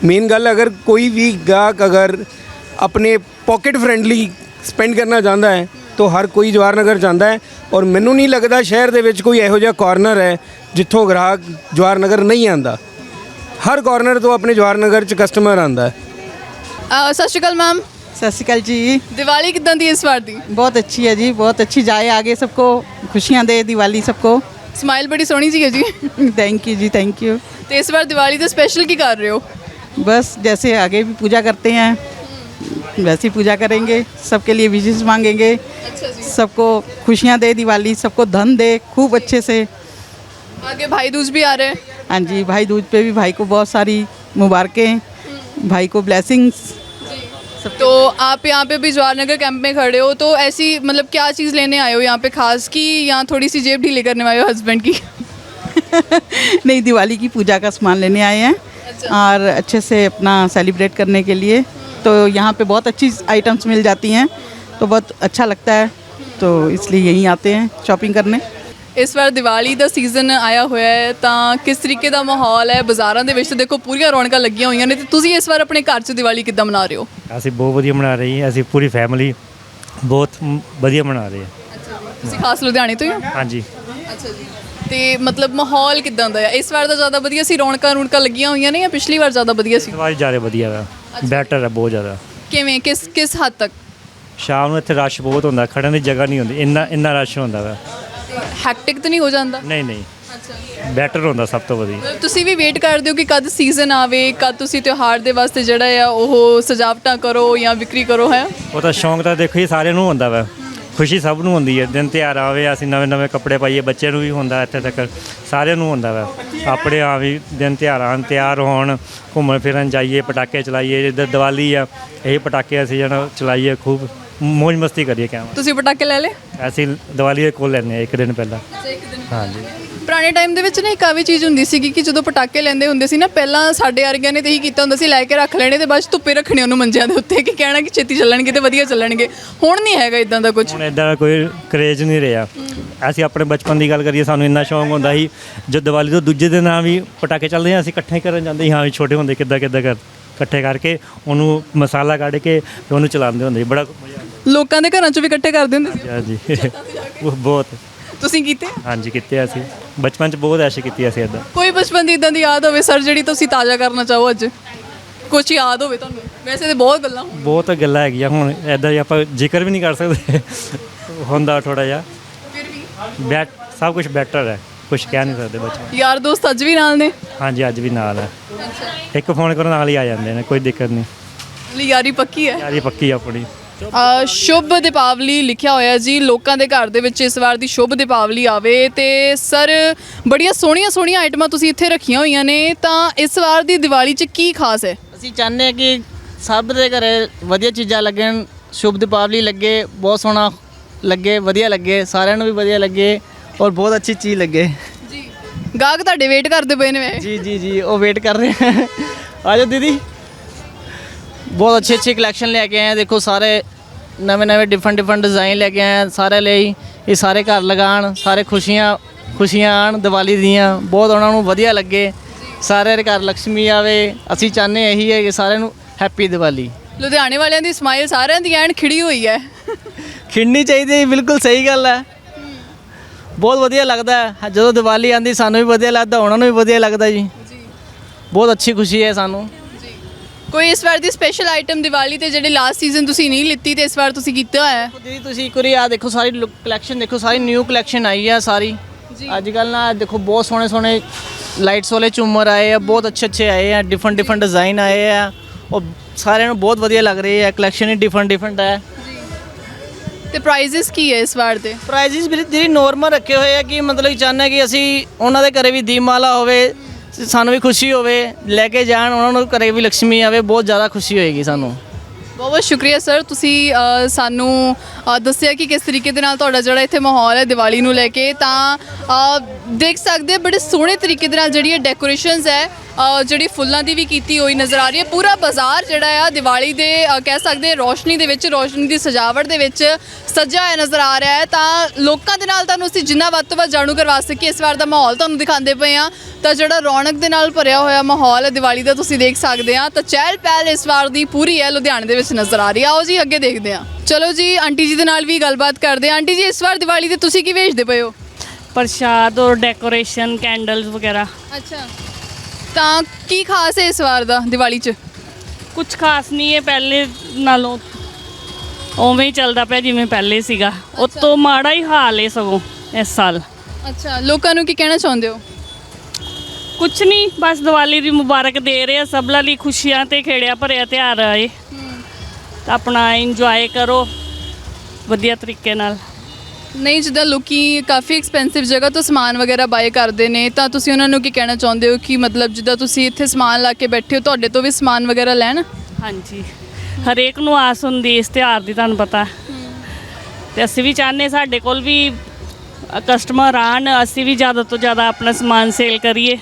ਮੇਨ ਗੱਲ ਅਗਰ ਕੋਈ ਵੀ ਗਾਹਕ ਅਗਰ ਆਪਣੇ ਪਾਕਟ ਫ੍ਰੈਂਡਲੀ ਸਪੈਂਡ ਕਰਨਾ ਚਾਹੁੰਦਾ ਹੈ ਤਾਂ ਤੋਂ ਹਰ ਕੋਈ ਜਵਾਹਰ ਨਗਰ ਜਾਂਦਾ ਹੈ। ਔਰ ਮੈਨੂੰ ਨਹੀਂ ਲੱਗਦਾ ਸ਼ਹਿਰ ਦੇ ਵਿੱਚ ਕੋਈ ਇਹੋ ਜਿਹਾ ਕਾਰਨਰ ਹੈ ਜਿੱਥੋਂ ਗ੍ਰਾਹਕ ਜਵਾਹਰ ਨਗਰ ਨਹੀਂ ਆਂਦਾ ਹਰ ਕਾਰਨਰ ਤੋਂ ਆਪਣੇ ਜਵਾਹਰ ਨਗਰ 'ਚ ਕਸਟਮਰ ਆਂਦਾ ਹੈ। ਅ, ਸਤਿ ਸ਼੍ਰੀ ਅਕਾਲ ਮੈਮ सत श्रीकाल जी ਦੀਵਾਲੀ ਕਿਦਾਂ ਦੀ ਇਸ ਵਾਰ ਦੀ बहुत अच्छी है जी बहुत अच्छी जाए आगे सबको खुशियाँ दे दिवाली सबको ਸਮਾਈਲ ਬੜੀ ਸੋਹਣੀ ਜੀ ਹੈ ਜੀ thank you ji thank you ਤੇ ਇਸ ਵਾਰ ਦੀਵਾਲੀ ਤੇ ਸਪੈਸ਼ਲ ਕੀ ਕਰ ਰਹੇ ਹੋ बस जैसे आगे भी पूजा करते हैं वैसे ही पूजा करेंगे सबके लिए विशेष मांगेंगे ਅੱਛਾ ਜੀ सबको खुशियाँ दे दिवाली सबको धन दे खूब अच्छे से आगे भाई दूज भी आ रहे हैं हाँ जी भाई दूज पे भी भाई को बहुत सारी मुबारकें भाई को ब्लेसिंग्स तो आप यहाँ पे भी जवाहर नगर कैंप में खड़े हो तो ऐसी मतलब क्या चीज़ लेने आए हो यहाँ पे खास की यहाँ थोड़ी सी जेब ढीली करने आए हो हस्बैंड की? नहीं दिवाली की पूजा का सामान लेने आए हैं और अच्छे से अपना सेलिब्रेट करने के लिए। तो यहाँ पे बहुत अच्छी आइटम्स मिल जाती हैं तो बहुत अच्छा लगता है। तो इसलिए यहीं आते हैं शॉपिंग करने। ਇਸ ਵਾਰ ਦੀਵਾਲੀ ਦਾ ਸੀਜ਼ਨ ਆਇਆ ਹੋਇਆ ਹੈ ਤਾਂ ਕਿਸ ਤਰੀਕੇ ਦਾ ਮਾਹੌਲ ਹੈ? ਬਾਜ਼ਾਰਾਂ ਦੇ ਵਿੱਚ ਤਾਂ ਦੇਖੋ ਪੂਰੀਆਂ ਰੌਣਕਾਂ ਲੱਗੀਆਂ ਹੋਈਆਂ ਨੇ ਤੇ ਤੁਸੀਂ ਇਸ ਵਾਰ ਆਪਣੇ ਘਰ 'ਚ ਦੀਵਾਲੀ ਕਿੱਦਾਂ ਮਨਾ ਰਹੇ ਹੋ? ਅਸੀਂ ਬਹੁਤ ਵਧੀਆ ਮਨਾ ਰਹੀ ਹਾਂ ਅਸੀਂ ਪੂਰੀ ਫੈਮਿਲੀ ਬਹੁਤ ਵਧੀਆ ਮਨਾ ਰਹੇ ਹਾਂ। ਤੁਸੀਂ ਖਾਸ ਲੁਧਿਆਣੇ ਤੋਂ ਹੀ ਹੋ? ਹਾਂਜੀ। ਅੱਛਾ ਜੀ। ਤੇ ਮਤਲਬ ਮਾਹੌਲ ਕਿੱਦਾਂ ਦਾ ਹੈ ਇਸ ਵਾਰ ਦਾ ਜ਼ਿਆਦਾ ਵਧੀਆ ਸੀ ਰੌਣਕਾਂ ਰੌਣਕਾਂ ਲੱਗੀਆਂ ਹੋਈਆਂ ਨੇ ਜਾਂ ਪਿਛਲੀ ਵਾਰ ਜ਼ਿਆਦਾ ਵਧੀਆ ਸੀ? ਸਵਾਰੀ ਜ਼ਿਆਦਾ ਵਧੀਆ ਵਾ ਬੈਟਰ ਹੈ ਬਹੁਤ ਜ਼ਿਆਦਾ। ਕਿਵੇਂ ਕਿਸ ਕਿਸ ਹੱਦ ਤੱਕ? ਸ਼ਾਮ ਨੂੰ ਇੱਥੇ ਰਸ਼ ਬਹੁਤ ਹੁੰਦਾ ਖੜਨ ਦੀ ਜਗ੍ਹਾ ਨਹੀਂ ਹੁੰਦੀ ਇੰਨਾ ਇੰਨਾ ਰਸ਼ ਹੁੰਦਾ ਵਾ। ਹੈਕਟਿਕ ਤਾਂ ਨਹੀਂ ਹੋ ਜਾਂਦਾ? ਨਹੀਂ ਨਹੀਂ। ਅੱਛਾ। ਬੈਟਰ ਹੁੰਦਾ ਸਭ ਤੋਂ ਵਧੀਆ। ਮਤਲਬ ਤੁਸੀਂ ਵੀ ਵੇਟ ਕਰਦੇ ਹੋ ਕਿ ਕਦ ਸੀਜ਼ਨ ਆਵੇ ਕਦ ਤੁਸੀਂ ਤਿਉਹਾਰ ਦੇ ਵਾਸਤੇ ਜਿਹੜਾ ਆ ਉਹ ਸਜਾਵਟਾਂ ਕਰੋ ਜਾਂ ਵਿਕਰੀ ਕਰੋ ਹੈ? ਉਹ ਤਾਂ ਸ਼ੌਂਕ ਤਾਂ ਦੇਖੋ ਜੀ ਸਾਰਿਆਂ ਨੂੰ ਹੁੰਦਾ ਵਾ। ਖੁਸ਼ੀ ਸਭ ਨੂੰ ਹੁੰਦੀ ਹੈ। ਦਿਨ ਤਿਉਹਾਰ ਆਵੇ ਅਸੀਂ ਨਵੇਂ ਨਵੇਂ ਕੱਪੜੇ ਪਾਈਏ ਬੱਚੇ ਨੂੰ ਵੀ ਹੁੰਦਾ ਇੱਥੇ ਤੱਕ। ਸਾਰਿਆਂ ਨੂੰ ਹੁੰਦਾ ਵਾ। ਆਪਣੇ ਆ ਵੀ ਦਿਨ ਤਿਉਹਾਰਾਂ ਤਿਆਰ ਹੋਣ ਘੁੰਮਣ ਫਿਰਨ ਜਾਈਏ ਪਟਾਕੇ ਚਲਾਈਏ ਜਿੱਦਾਂ ਦੀਵਾਲੀ ਆ ਇਹ ਪਟਾਕੇ ਅਸੀਂ ਜਣਾ ਚਲਾਈਏ ਖੂਬ। ਮौज ਮਸਤੀ ਕਰੀਏ ਕਿਆ ਤੁਸੀਂ ਪਟਾਕੇ ਲੈ ਲਏ? ਅਸੀਂ ਦੀਵਾਲੀ ਦੇ ਕੋਲ ਲੈਂਦੇ ਹਾਂ ਇੱਕ ਦਿਨ ਪਹਿਲਾਂ। ਹਾਂਜੀ। ਪੁਰਾਣੇ ਟਾਈਮ ਦੇ ਵਿੱਚ ਨਾ ਇੱਕ ਆਵੀ ਚੀਜ਼ ਹੁੰਦੀ ਸੀਗੀ ਕਿ ਜਦੋਂ ਪਟਾਕੇ ਲੈਂਦੇ ਹੁੰਦੇ ਸੀ ਨਾ ਪਹਿਲਾਂ ਸਾਡੇ ਵਰਗਿਆਂ ਨੇ ਤੇ ਇਹੀ ਕੀਤਾ ਹੁੰਦਾ ਸੀ ਲੈ ਕੇ ਰੱਖ ਲੈਣੇ ਤੇ ਬਾਅਦ 'ਚ ਧੁੱਪੇ ਰੱਖਣੇ ਉਹਨੂੰ ਮੰਜਿਆਂ ਦੇ ਉੱਤੇ ਕਿ ਕਹਿਣਾ ਕਿ ਛੇਤੀ ਚੱਲਣਗੇ ਤੇ ਵਧੀਆ ਚੱਲਣਗੇ। ਹੁਣ ਨਹੀਂ ਹੈਗਾ ਇਦਾਂ ਦਾ ਕੁਝ ਹੁਣ ਇਦਾਂ ਦਾ ਕੋਈ ਕਰੇਜ ਨਹੀਂ ਰਿਹਾ। ਅਸੀਂ ਆਪਣੇ ਬਚਪਨ ਦੀ ਗੱਲ ਕਰੀਏ ਸਾਨੂੰ ਇੰਨਾ ਸ਼ੌਂਕ ਹੁੰਦਾ ਸੀ ਜਦ ਦੀਵਾਲੀ ਤੋਂ ਦੂਜੇ ਦਿਨ ਆ ਵੀ ਪਟਾਕੇ ਚੱਲਦੇ ਆ ਅਸੀਂ ਇਕੱਠੇ ਕਰਨ ਜਾਂਦੇ ਸੀ। ਹਾਂ ਵੀ ਛੋਟੇ ਹੁੰਦੇ ਕਿੱਦਾਂ ਕਿੱਦਾਂ ਕਰ ਇਕੱਠੇ ਕਰਕੇ ਉਹਨੂੰ ਮਸਾਲਾ ਕੱਢ ਕੇ ਤੇ ਉਹਨੂੰ ਚਲਾਉਂਦੇ ਹੁੰਦੇ ਸੀ। ਬੜਾ ਮਜ਼ਾ ਲੋਕਾਂ ਦੇ ਘਰਾਂ 'ਚ ਵੀ ਇਕੱਠੇ ਕਰਦੇ ਹੁੰਦੇ ਸੀ? ਆਉਂਦਾ ਜੀ ਉਹ ਬਹੁਤ। ਤੁਸੀਂ ਕੀਤੇ? ਹਾਂਜੀ ਕੀਤੇ ਅਸੀਂ। ਬਚਪਨ ਚ ਬਹੁਤ ਐਸ਼ ਕੀਤੀ ਅਸੀਂ ਇਦਾਂ। ਕੋਈ ਬਚਪਨ ਦੀ ਇਦਾਂ ਦੀ ਯਾਦ ਹੋਵੇ ਸਰ ਜਿਹੜੀ ਤੁਸੀਂ ਤਾਜ਼ਾ ਕਰਨਾ ਚਾਹੋ ਅੱਜ? ਕੁਝ ਯਾਦ ਹੋਵੇ ਤੁਹਾਨੂੰ? ਵੈਸੇ ਤੇ ਬਹੁਤ ਗੱਲਾਂ ਹੋਣ। ਬਹੁਤ ਗੱਲਾਂ ਹੈਗੀਆਂ ਹੁਣ। ਇਦਾਂ ਆਪਾਂ ਜ਼ਿਕਰ ਵੀ ਨਹੀਂ ਕਰ ਸਕਦੇ। ਹੁੰਦਾ ਥੋੜਾ ਜਿਹਾ। ਫਿਰ ਵੀ? ਬੈਟ ਸਭ ਕੁਝ ਬੈਟਰ ਹੈ। ਕੁਝ ਕਹਿ ਨਹੀਂ ਸਕਦੇ ਬਚਪਨ ਯਾਰ ਦੋਸਤ ਅੱਜ ਵੀ ਨਾਲ ਨੇ? ਹਾਂਜੀ ਅੱਜ ਵੀ ਨਾਲ ਹੈ। ਇੱਕ ਫੋਨ ਕਰੋ ਨਾਲ ਹੀ ਆ ਜਾਂਦੇ ਨੇ। ਕੋਈ ਦਿੱਕਤ ਨਹੀਂ। ਲਈ ਯਾਰੀ ਪੱਕੀ ਹੈ? ਯਾਰੀ ਪੱਕੀ ਆ ਆਪਣੀ। ਅ, ਸ਼ੁਭ ਦੀਪਾਵਲੀ ਲਿਖਿਆ ਹੋਇਆ ਜੀ। ਲੋਕਾਂ ਦੇ ਘਰ ਦੇ ਵਿੱਚ ਇਸ ਵਾਰ ਦੀ ਸ਼ੁਭ ਦੀਪਾਵਲੀ ਆਵੇ ਤੇ ਸਰ ਬੜੀਆਂ ਸੋਹਣੀਆਂ ਸੋਹਣੀਆਂ ਆਈਟਮਾਂ ਤੁਸੀਂ ਇੱਥੇ ਰੱਖੀਆਂ ਹੋਈਆਂ ਨੇ। ਤਾਂ ਇਸ ਵਾਰ ਦੀ ਦੀਵਾਲੀ 'ਚ ਕੀ ਖਾਸ ਹੈ? ਅਸੀਂ ਚਾਹੁੰਦੇ ਹਾਂ ਕਿ ਸਭ ਦੇ ਘਰੇ ਵਧੀਆ ਚੀਜ਼ਾਂ ਲੱਗਣ ਸ਼ੁਭ ਦੀਪਾਵਲੀ ਲੱਗੇ ਬਹੁਤ ਸੋਹਣਾ ਲੱਗੇ ਵਧੀਆ ਲੱਗੇ ਸਾਰਿਆਂ ਨੂੰ ਵੀ ਵਧੀਆ ਲੱਗੇ ਔਰ ਬਹੁਤ ਅੱਛੀ ਚੀਜ਼ ਲੱਗੇ। ਜੀ। ਗਾਹਕ ਤੁਹਾਡੇ ਵੇਟ ਕਰਦੇ ਪਏ ਨੇ। ਵੇ ਜੀ ਜੀ ਜੀ ਉਹ ਵੇਟ ਕਰ ਰਹੇ ਆ। ਜਾਓ ਦੀਦੀ। ਬਹੁਤ ਅੱਛੇ ਅੱਛੇ ਕਲੈਕਸ਼ਨ ਲੈ ਕੇ ਆਏ ਆ। ਦੇਖੋ ਸਾਰੇ ਨਵੇਂ ਨਵੇਂ ਡਿਫਰੈਂਟ ਡਿਫਰੈਂਟ ਡਿਜ਼ਾਈਨ ਲੈ ਕੇ ਆਏ ਆ ਸਾਰੇ ਲਈ। ਇਹ ਸਾਰੇ ਘਰ ਲਗਾਣ ਸਾਰੇ ਖੁਸ਼ੀਆਂ ਖੁਸ਼ੀਆਂ ਆਣ ਦੀਵਾਲੀ ਦੀਆਂ। ਬਹੁਤ ਉਹਨਾਂ ਨੂੰ ਵਧੀਆ ਲੱਗੇ। ਸਾਰਿਆਂ ਦੇ ਘਰ ਲక్ష్ਮੀ ਆਵੇ। ਅਸੀਂ ਚਾਹਨੇ ਇਹੀ ਹੈ ਕਿ ਸਾਰਿਆਂ ਨੂੰ ਹੈਪੀ ਦੀਵਾਲੀ। ਲੁਧਿਆਣੇ ਵਾਲਿਆਂ ਦੀ ਸਮਾਈਲ ਸਾਰਿਆਂ ਦੀ ਐਨ ਖਿੜੀ ਹੋਈ ਹੈ। ਖਿੜਨੀ ਚਾਹੀਦੀ ਬਿਲਕੁਲ ਸਹੀ ਗੱਲ ਹੈ। ਬਹੁਤ ਵਧੀਆ ਲੱਗਦਾ ਹੈ। ਜਦੋਂ ਦੀਵਾਲੀ ਆਂਦੀ ਸਾਨੂੰ ਵੀ ਵਧੀਆ ਲੱਗਦਾ ਉਹਨਾਂ ਨੂੰ ਵੀ ਵਧੀਆ ਲੱਗਦਾ ਜੀ। ਬਹੁਤ ਅੱਛੀ ਖੁਸ਼ੀ ਹੈ ਸਾਨੂੰ। ਕੋਈ ਇਸ ਵਾਰ ਦੀ ਸਪੈਸ਼ਲ ਆਈਟਮ ਦੀਵਾਲੀ ਤੇ ਜਿਹੜੇ ਲਾਸਟ ਸੀਜ਼ਨ ਤੁਸੀਂ ਨਹੀਂ ਲਿੱਤੀ ਤੇ ਇਸ ਵਾਰ ਤੁਸੀਂ ਕੀਤਾ ਹੋਇਆ ਹੈ? ਦੀਦੀ ਤੁਸੀਂ ਇੱਕ ਵਾਰੀ ਆ ਦੇਖੋ ਸਾਰੀ ਕਲੈਕਸ਼ਨ ਦੇਖੋ ਸਾਰੀ ਨਿਊ ਕਲੈਕਸ਼ਨ ਆਈ ਹੈ ਸਾਰੀ। ਅੱਜ ਕੱਲ ਨਾ ਦੇਖੋ ਬਹੁਤ ਸੋਹਣੇ ਸੋਹਣੇ ਲਾਈਟਸ ਵਾਲੇ ਝੂਮਰ ਆਏ ਆ ਬਹੁਤ ਅੱਛੇ ਅੱਛੇ ਆਏ ਆ ਡਿਫਰੈਂਟ ਡਿਫਰੈਂਟ ਡਿਜ਼ਾਈਨ ਆਏ ਆ। ਉਹ ਸਾਰਿਆਂ ਨੂੰ ਬਹੁਤ ਵਧੀਆ ਲੱਗ ਰਹੀ ਹੈ ਕਲੈਕਸ਼ਨ ਹੀ ਡਿਫਰੈਂਟ ਡਿਫਰੈਂਟ ਹੈ ਤੇ ਪ੍ਰਾਈਜ਼ਸ ਕੀ ਹੈ ਇਸ ਵਾਰ ਦੇ? ਪ੍ਰਾਈਸਿਸ ਵੀ ਜਿਹੜੀ ਨੋਰਮਲ ਰੱਖੇ ਹੋਏ ਆ ਕਿ ਮਤਲਬ ਚਾਹੁੰਦੇ ਕਿ ਅਸੀਂ ਉਹਨਾਂ ਦੇ ਘਰੇ ਵੀ ਦੀਪਮਾਲਾ ਹੋਵੇ ਸਾਨੂੰ ਵੀ ਖੁਸ਼ੀ ਹੋਵੇ, ਲੈ ਕੇ ਜਾਣ, ਉਹਨਾਂ ਨੂੰ ਘਰੇ ਵੀ ਲక్ష్ਮੀ ਆਵੇ, ਬਹੁਤ ਜ਼ਿਆਦਾ ਖੁਸ਼ੀ ਹੋਏਗੀ ਸਾਨੂੰ। ਬਹੁਤ ਬਹੁਤ ਸ਼ੁਕਰੀਆ ਸਰ। ਤੁਸੀਂ ਅ, ਸਾਨੂੰ ਅ, ਦੱਸਿਆ ਕਿ ਕਿਸ ਤਰੀਕੇ ਦੇ ਨਾਲ ਤੁਹਾਡਾ ਜਿਹੜਾ ਇੱਥੇ ਮਾਹੌਲ ਹੈ ਦੀਵਾਲੀ ਨੂੰ ਲੈ ਕੇ। ਤਾਂ ਅ, ਦੇਖ ਸਕਦੇ ਹੋ ਬੜੇ ਸੋਹਣੇ ਤਰੀਕੇ ਦੇ ਨਾਲ ਜਿਹੜੀ ਇਹ ਡੈਕੋਰੇਸ਼ਨਸ ਹੈ ਅ, ਜਿਹੜੀ ਫੁੱਲਾਂ ਦੀ ਵੀ ਕੀਤੀ ਹੋਈ ਨਜ਼ਰ ਆ ਰਹੀ ਹੈ। ਪੂਰਾ ਬਾਜ਼ਾਰ ਜਿਹੜਾ ਆ ਦੀਵਾਲੀ ਦੇ ਅ, ਕਹਿ ਸਕਦੇ ਹਾਂ ਰੋਸ਼ਨੀ ਦੇ ਵਿੱਚ ਰੌਸ਼ਨੀ ਦੀ ਸਜਾਵਟ ਦੇ ਵਿੱਚ ਸਜਿਆ ਹੋਇਆ ਨਜ਼ਰ ਆ ਰਿਹਾ ਹੈ। ਤਾਂ ਲੋਕਾਂ ਦੇ ਨਾਲ ਤੁਹਾਨੂੰ ਅਸੀਂ ਜਿੰਨਾ ਵੱਧ ਤੋਂ ਵੱਧ ਜਾਣੂ ਕਰਵਾ ਸਕੀਏ ਇਸ ਵਾਰ ਦਾ ਮਾਹੌਲ ਤੁਹਾਨੂੰ ਦਿਖਾਉਂਦੇ ਪਏ ਆ ਤਾਂ ਜਿਹੜਾ ਰੌਣਕ ਦੇ ਨਾਲ ਭਰਿਆ ਹੋਇਆ ਮਾਹੌਲ ਹੈ ਦੀਵਾਲੀ ਦਾ ਤੁਸੀਂ ਦੇਖ ਸਕਦੇ ਆ ਤਾਂ ਚਹਿਲ ਪਹਿਲ ਇਸ ਵਾਰ ਦੀ ਪੂਰੀ ਹੈ ਲੁਧਿਆਣੇ ਦੇ ਵਿੱਚ। ਨਜ਼ਰ ਆ ਰਹੀ ਆ। ਆਓ ਜੀ ਅੱਗੇ ਦੇਖਦੇ ਆ ਚਲੋ ਜੀ ਆਂਟੀ ਜੀ ਦੇ ਨਾਲ ਵੀ ਗੱਲਬਾਤ ਕਰਦੇ ਹਾਂ। ਆਂਟੀ ਜੀ ਇਸ ਵਾਰ ਦੀਵਾਲੀ ਤੇ ਤੁਸੀਂ ਕੀ ਵੇਚਦੇ ਪਏ ਹੋ? ਪ੍ਰਸ਼ਾਦ ਔਰ ਡੈਕੋਰੇਸ਼ਨ ਕੈਂਡਲਸ ਵਗੈਰਾ। ਅੱਛਾ। ਤਾਂ ਕੀ ਖਾਸ ਹੈ ਇਸ ਵਾਰ ਦਾ ਦੀਵਾਲੀ 'ਚ? ਕੁਝ ਖਾਸ ਨਹੀਂ ਹੈ ਪਹਿਲੇ ਨਾਲੋਂ ਉਵੇਂ ਹੀ ਚੱਲਦਾ ਪਿਆ ਜਿਵੇਂ ਪਹਿਲੇ ਸੀਗਾ। ਉਹ ਤੋਂ ਮਾੜਾ ਹੀ ਹਾਲ ਹੈ ਸਗੋਂ ਇਸ ਸਾਲ। ਅੱਛਾ। ਲੋਕਾਂ ਨੂੰ ਕੀ ਕਹਿਣਾ ਚਾਹੁੰਦੇ ਹੋ? ਕੁਝ ਨਹੀਂ ਬਸ ਦੀਵਾਲੀ ਦੀ ਮੁਬਾਰਕ ਦੇ ਰਹੇ ਆ। ਸਭ ਲਈ ਖੁਸ਼ੀਆਂ ਤੇ ਖੇੜਿਆ ਭਰਿਆ ਤਿਉਹਾਰ ਆਏ ਤਾਂ ਆਪਣਾ ਇੰਜੋਏ ਕਰੋ ਵਧੀਆ ਤਰੀਕੇ ਨਾਲ। ਨਹੀਂ ਜਿੱਦਾਂ ਲੋਕੀ ਕਾਫੀ ਐਕਸਪੈਂਸਿਵ ਜਗ੍ਹਾ ਤੋਂ ਸਮਾਨ ਵਗੈਰਾ ਬਾਏ ਕਰਦੇ ਨੇ ਤਾਂ ਤੁਸੀਂ ਉਹਨਾਂ ਨੂੰ ਕੀ ਕਹਿਣਾ ਚਾਹੁੰਦੇ ਹੋ ਕਿ ਮਤਲਬ ਜਿੱਦਾਂ ਤੁਸੀਂ ਇੱਥੇ ਸਮਾਨ ਲਾ ਕੇ ਬੈਠੇ ਹੋ ਤੁਹਾਡੇ ਤੋਂ ਵੀ ਸਮਾਨ ਵਗੈਰਾ ਲੈਣ? ਹਾਂਜੀ। ਹਰੇਕ ਨੂੰ ਆਸ ਹੁੰਦੀ ਇਸ ਤਿਉਹਾਰ ਦੀ ਤੁਹਾਨੂੰ ਪਤਾ। ਤੇ ਅਸੀਂ ਵੀ ਚਾਹੁੰਦੇ ਸਾਡੇ ਕੋਲ ਵੀ ਕਸਟਮਰ ਆਣ ਅਸੀਂ ਵੀ ਜ਼ਿਆਦਾ ਤੋਂ ਜ਼ਿਆਦਾ ਆਪਣਾ ਸਮਾਨ ਸੇਲ ਕਰੀਏ।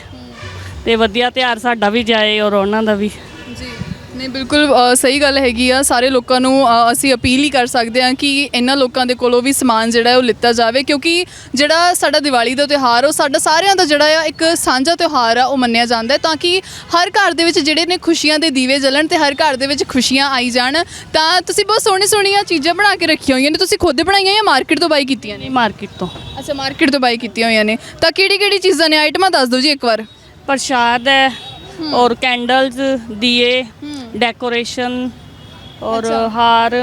ਤੇ ਵਧੀਆ ਤਿਉਹਾਰ ਸਾਡਾ ਵੀ ਜਾਏ ਔਰ ਉਹਨਾਂ ਦਾ ਵੀ। ਜੀ। ਨਹੀਂ ਬਿਲਕੁਲ ਅ, ਸਹੀ ਗੱਲ ਹੈਗੀ ਆ। ਸਾਰੇ ਲੋਕਾਂ ਨੂੰ ਅ, ਅਸੀਂ ਅਪੀਲ ਹੀ ਕਰ ਸਕਦੇ ਹਾਂ ਕਿ ਇਹਨਾਂ ਲੋਕਾਂ ਦੇ ਕੋਲੋਂ ਵੀ ਸਮਾਨ ਜਿਹੜਾ ਹੈ ਉਹ ਲਿੱਤਾ ਜਾਵੇ ਕਿਉਂਕਿ ਜਿਹੜਾ ਸਾਡਾ ਦੀਵਾਲੀ ਦਾ ਤਿਉਹਾਰ ਉਹ ਸਾਡਾ ਸਾਰਿਆਂ ਦਾ ਜਿਹੜਾ ਆ ਇੱਕ ਸਾਂਝਾ ਤਿਉਹਾਰ ਆ ਉਹ ਮੰਨਿਆ ਜਾਂਦਾ ਹੈ। ਤਾਂ ਕਿ ਹਰ ਘਰ ਦੇ ਵਿੱਚ ਜਿਹੜੇ ਨੇ ਖੁਸ਼ੀਆਂ ਦੇ ਦੀਵੇ ਜਲਣ ਤੇ ਹਰ ਘਰ ਦੇ ਵਿੱਚ ਖੁਸ਼ੀਆਂ ਆਈ ਜਾਣ ਤਾਂ ਤੁਸੀਂ ਬਹੁਤ ਸੋਹਣੀ ਸੋਹਣੀਆਂ ਚੀਜ਼ਾਂ ਬਣਾ ਕੇ ਰੱਖੀਆਂ ਹੋਈਆਂ ਨੇ। ਤੁਸੀਂ ਖੁਦ ਬਣਾਈਆਂ ਜਾਂ ਮਾਰਕੀਟ ਤੋਂ ਬਾਈ ਕੀਤੀਆਂ ਨੇ? ਮਾਰਕੀਟ ਤੋਂ। ਅੱਛਾ ਮਾਰਕੀਟ ਤੋਂ ਬਾਈ ਕੀਤੀਆਂ ਹੋਈਆਂ ਨੇ। ਤਾਂ ਕਿਹੜੀ ਕਿਹੜੀ ਚੀਜ਼ਾਂ ਨੇ? ਆਈਟਮਾਂ ਦੱਸ ਦਿਓ ਜੀ ਇੱਕ ਵਾਰ। ਪ੍ਰਸ਼ਾਦ ਹੈ ਔਰ ਕੈਂਡਲਸ ਦੀਏ। ਡੈਕੋਰੇਸ਼ਨ ਔਰ ਹਾਰ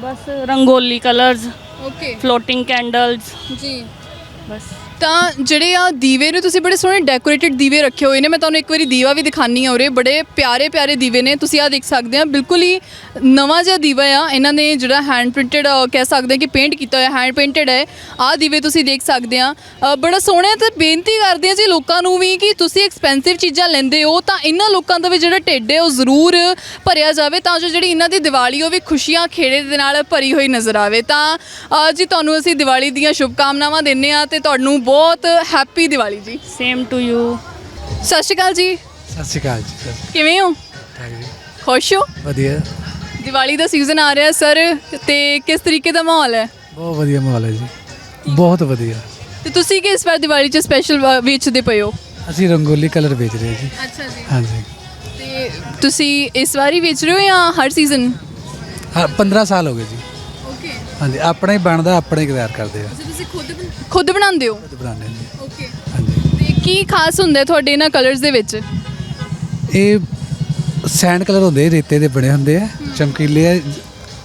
ਬਸ rangoli colours okay floating candles ji ਬਸ। ਤਾਂ ਜਿਹੜੇ ਆ ਦੀਵੇ ਨੇ ਤੁਸੀਂ ਬੜੇ ਸੋਹਣੇ ਡੈਕੋਰੇਟਿਡ ਦੀਵੇ ਰੱਖੇ ਹੋਏ ਨੇ। ਮੈਂ ਤੁਹਾਨੂੰ ਇੱਕ ਵਾਰੀ ਦੀਵਾ ਵੀ ਦਿਖਾਨੀ ਆ ਉਰੇ। ਬੜੇ ਪਿਆਰੇ ਪਿਆਰੇ ਦੀਵੇ ਨੇ। ਤੁਸੀਂ ਆ ਦੇਖ ਸਕਦੇ ਆ ਬਿਲਕੁਲ ਹੀ ਨਵਾਂ ਜਿਹਾ ਦੀਵਾ ਆ। ਇਹਨਾਂ ਨੇ ਜਿਹੜਾ ਹੈਂਡ ਪ੍ਰਿੰਟਡ ਕਹਿ ਸਕਦੇ ਆ ਕਿ ਪੇਂਟ ਕੀਤਾ ਹੋਇਆ ਹੈਂਡ ਪੇਂਟਡ ਹੈ। ਆ ਦੀਵੇ ਤੁਸੀਂ ਦੇਖ ਸਕਦੇ ਆ। ਅ, ਬੜਾ ਸੋਹਣਾ ਤੇ ਬੇਨਤੀ ਕਰਦੇ ਆ ਜੀ ਲੋਕਾਂ ਨੂੰ ਵੀ ਕਿ ਤੁਸੀਂ ਐਕਸਪੈਂਸਿਵ ਚੀਜ਼ਾਂ ਲੈਂਦੇ ਹੋ ਤਾਂ ਇਹਨਾਂ ਲੋਕਾਂ ਦਾ ਵੀ ਜਿਹੜਾ ਢਿੱਡ ਹੈ ਉਹ ਜ਼ਰੂਰ ਭਰਿਆ ਜਾਵੇ। ਤਾਂ ਜੋ ਜਿਹੜੀ ਇਹਨਾਂ ਦੀ ਦੀਵਾਲੀ ਉਹ ਵੀ ਖੁਸ਼ੀਆਂ ਖੇੜੇ ਦੇ ਨਾਲ ਭਰੀ ਹੋਈ ਨਜ਼ਰ ਆਵੇ। ਤਾਂ ਅ, ਜੀ ਤੁਹਾਨੂੰ ਅਸੀਂ ਦੀਵਾਲੀ ਦੀਆਂ ਸ਼ੁਭਕਾਮਨਾਵਾਂ ਦਿੰਨੇ ਆ ਤੇ ਤੁਹਾਨੂੰ ਬਹੁਤ ਹੈਪੀ ਦੀਵਾਲੀ ਜੀ। ਸੇਮ ਟੂ ਯੂ ਸਤਿ ਸ਼੍ਰੀ ਅਕਾਲ ਜੀ। ਸਤਿ ਸ਼੍ਰੀ ਅਕਾਲ ਜੀ। ਸਰ ਕਿਵੇਂ ਹੋ? ਖੁਸ਼ ਹੋ? ਵਧੀਆ। ਦੀਵਾਲੀ ਦਾ ਸੀਜ਼ਨ ਆ ਰਿਹਾ ਸਰ ਤੇ ਕਿਸ ਤਰੀਕੇ ਦਾ ਮਾਹੌਲ ਹੈ? ਬਹੁਤ ਵਧੀਆ ਮਾਹੌਲ ਹੈ ਜੀ। ਬਹੁਤ ਵਧੀਆ। ਤੇ ਤੁਸੀਂ ਕਿ ਇਸ ਵਾਰ ਦੀਵਾਲੀ 'ਚ ਸਪੈਸ਼ਲ ਵੇਚਦੇ ਪਏ ਹੋ? ਅਸੀਂ ਰੰਗੋਲੀ ਕਲਰ ਵੇਚ ਰਹੇ ਜੀ। ਅੱਛਾ ਜੀ। ਹਾਂਜੀ। ਤੇ ਤੁਸੀਂ ਇਸ ਵਾਰ ਹੀ ਵੇਚ ਰਹੇ ਹੋ ਜਾਂ ਹਰ ਸੀਜ਼ਨ ਹਾਂ 15 ਸਾਲ ਹੋ ਗਏ ਜੀ। ਹਾਂਜੀ ਆਪਣਾ ਹੀ ਬਣਦਾ ਆਪਣਾ ਹੀ ਤਿਆਰ ਕਰਦੇ ਆ। ਤੁਸੀਂ ਖੁਦ ਖੁਦ ਬਣਾਉਂਦੇ ਹੋ? ਖੁਦ ਬਣਾਉਂਦੇ ਹਾਂ ਜੀ। ਓਕੇ ਹਾਂਜੀ। ਤੇ ਕੀ ਖਾਸ ਹੁੰਦਾ ਹੈ ਤੁਹਾਡੇ ਇਹਨਾਂ ਕਲਰਸ ਦੇ ਵਿੱਚ? ਇਹ ਸੈਂਡ ਕਲਰ ਹੁੰਦੇ ਆ, ਰੇਤੇ ਦੇ ਬਣੇ ਹੁੰਦੇ ਆ ਚਮਕੀਲੇ ਆ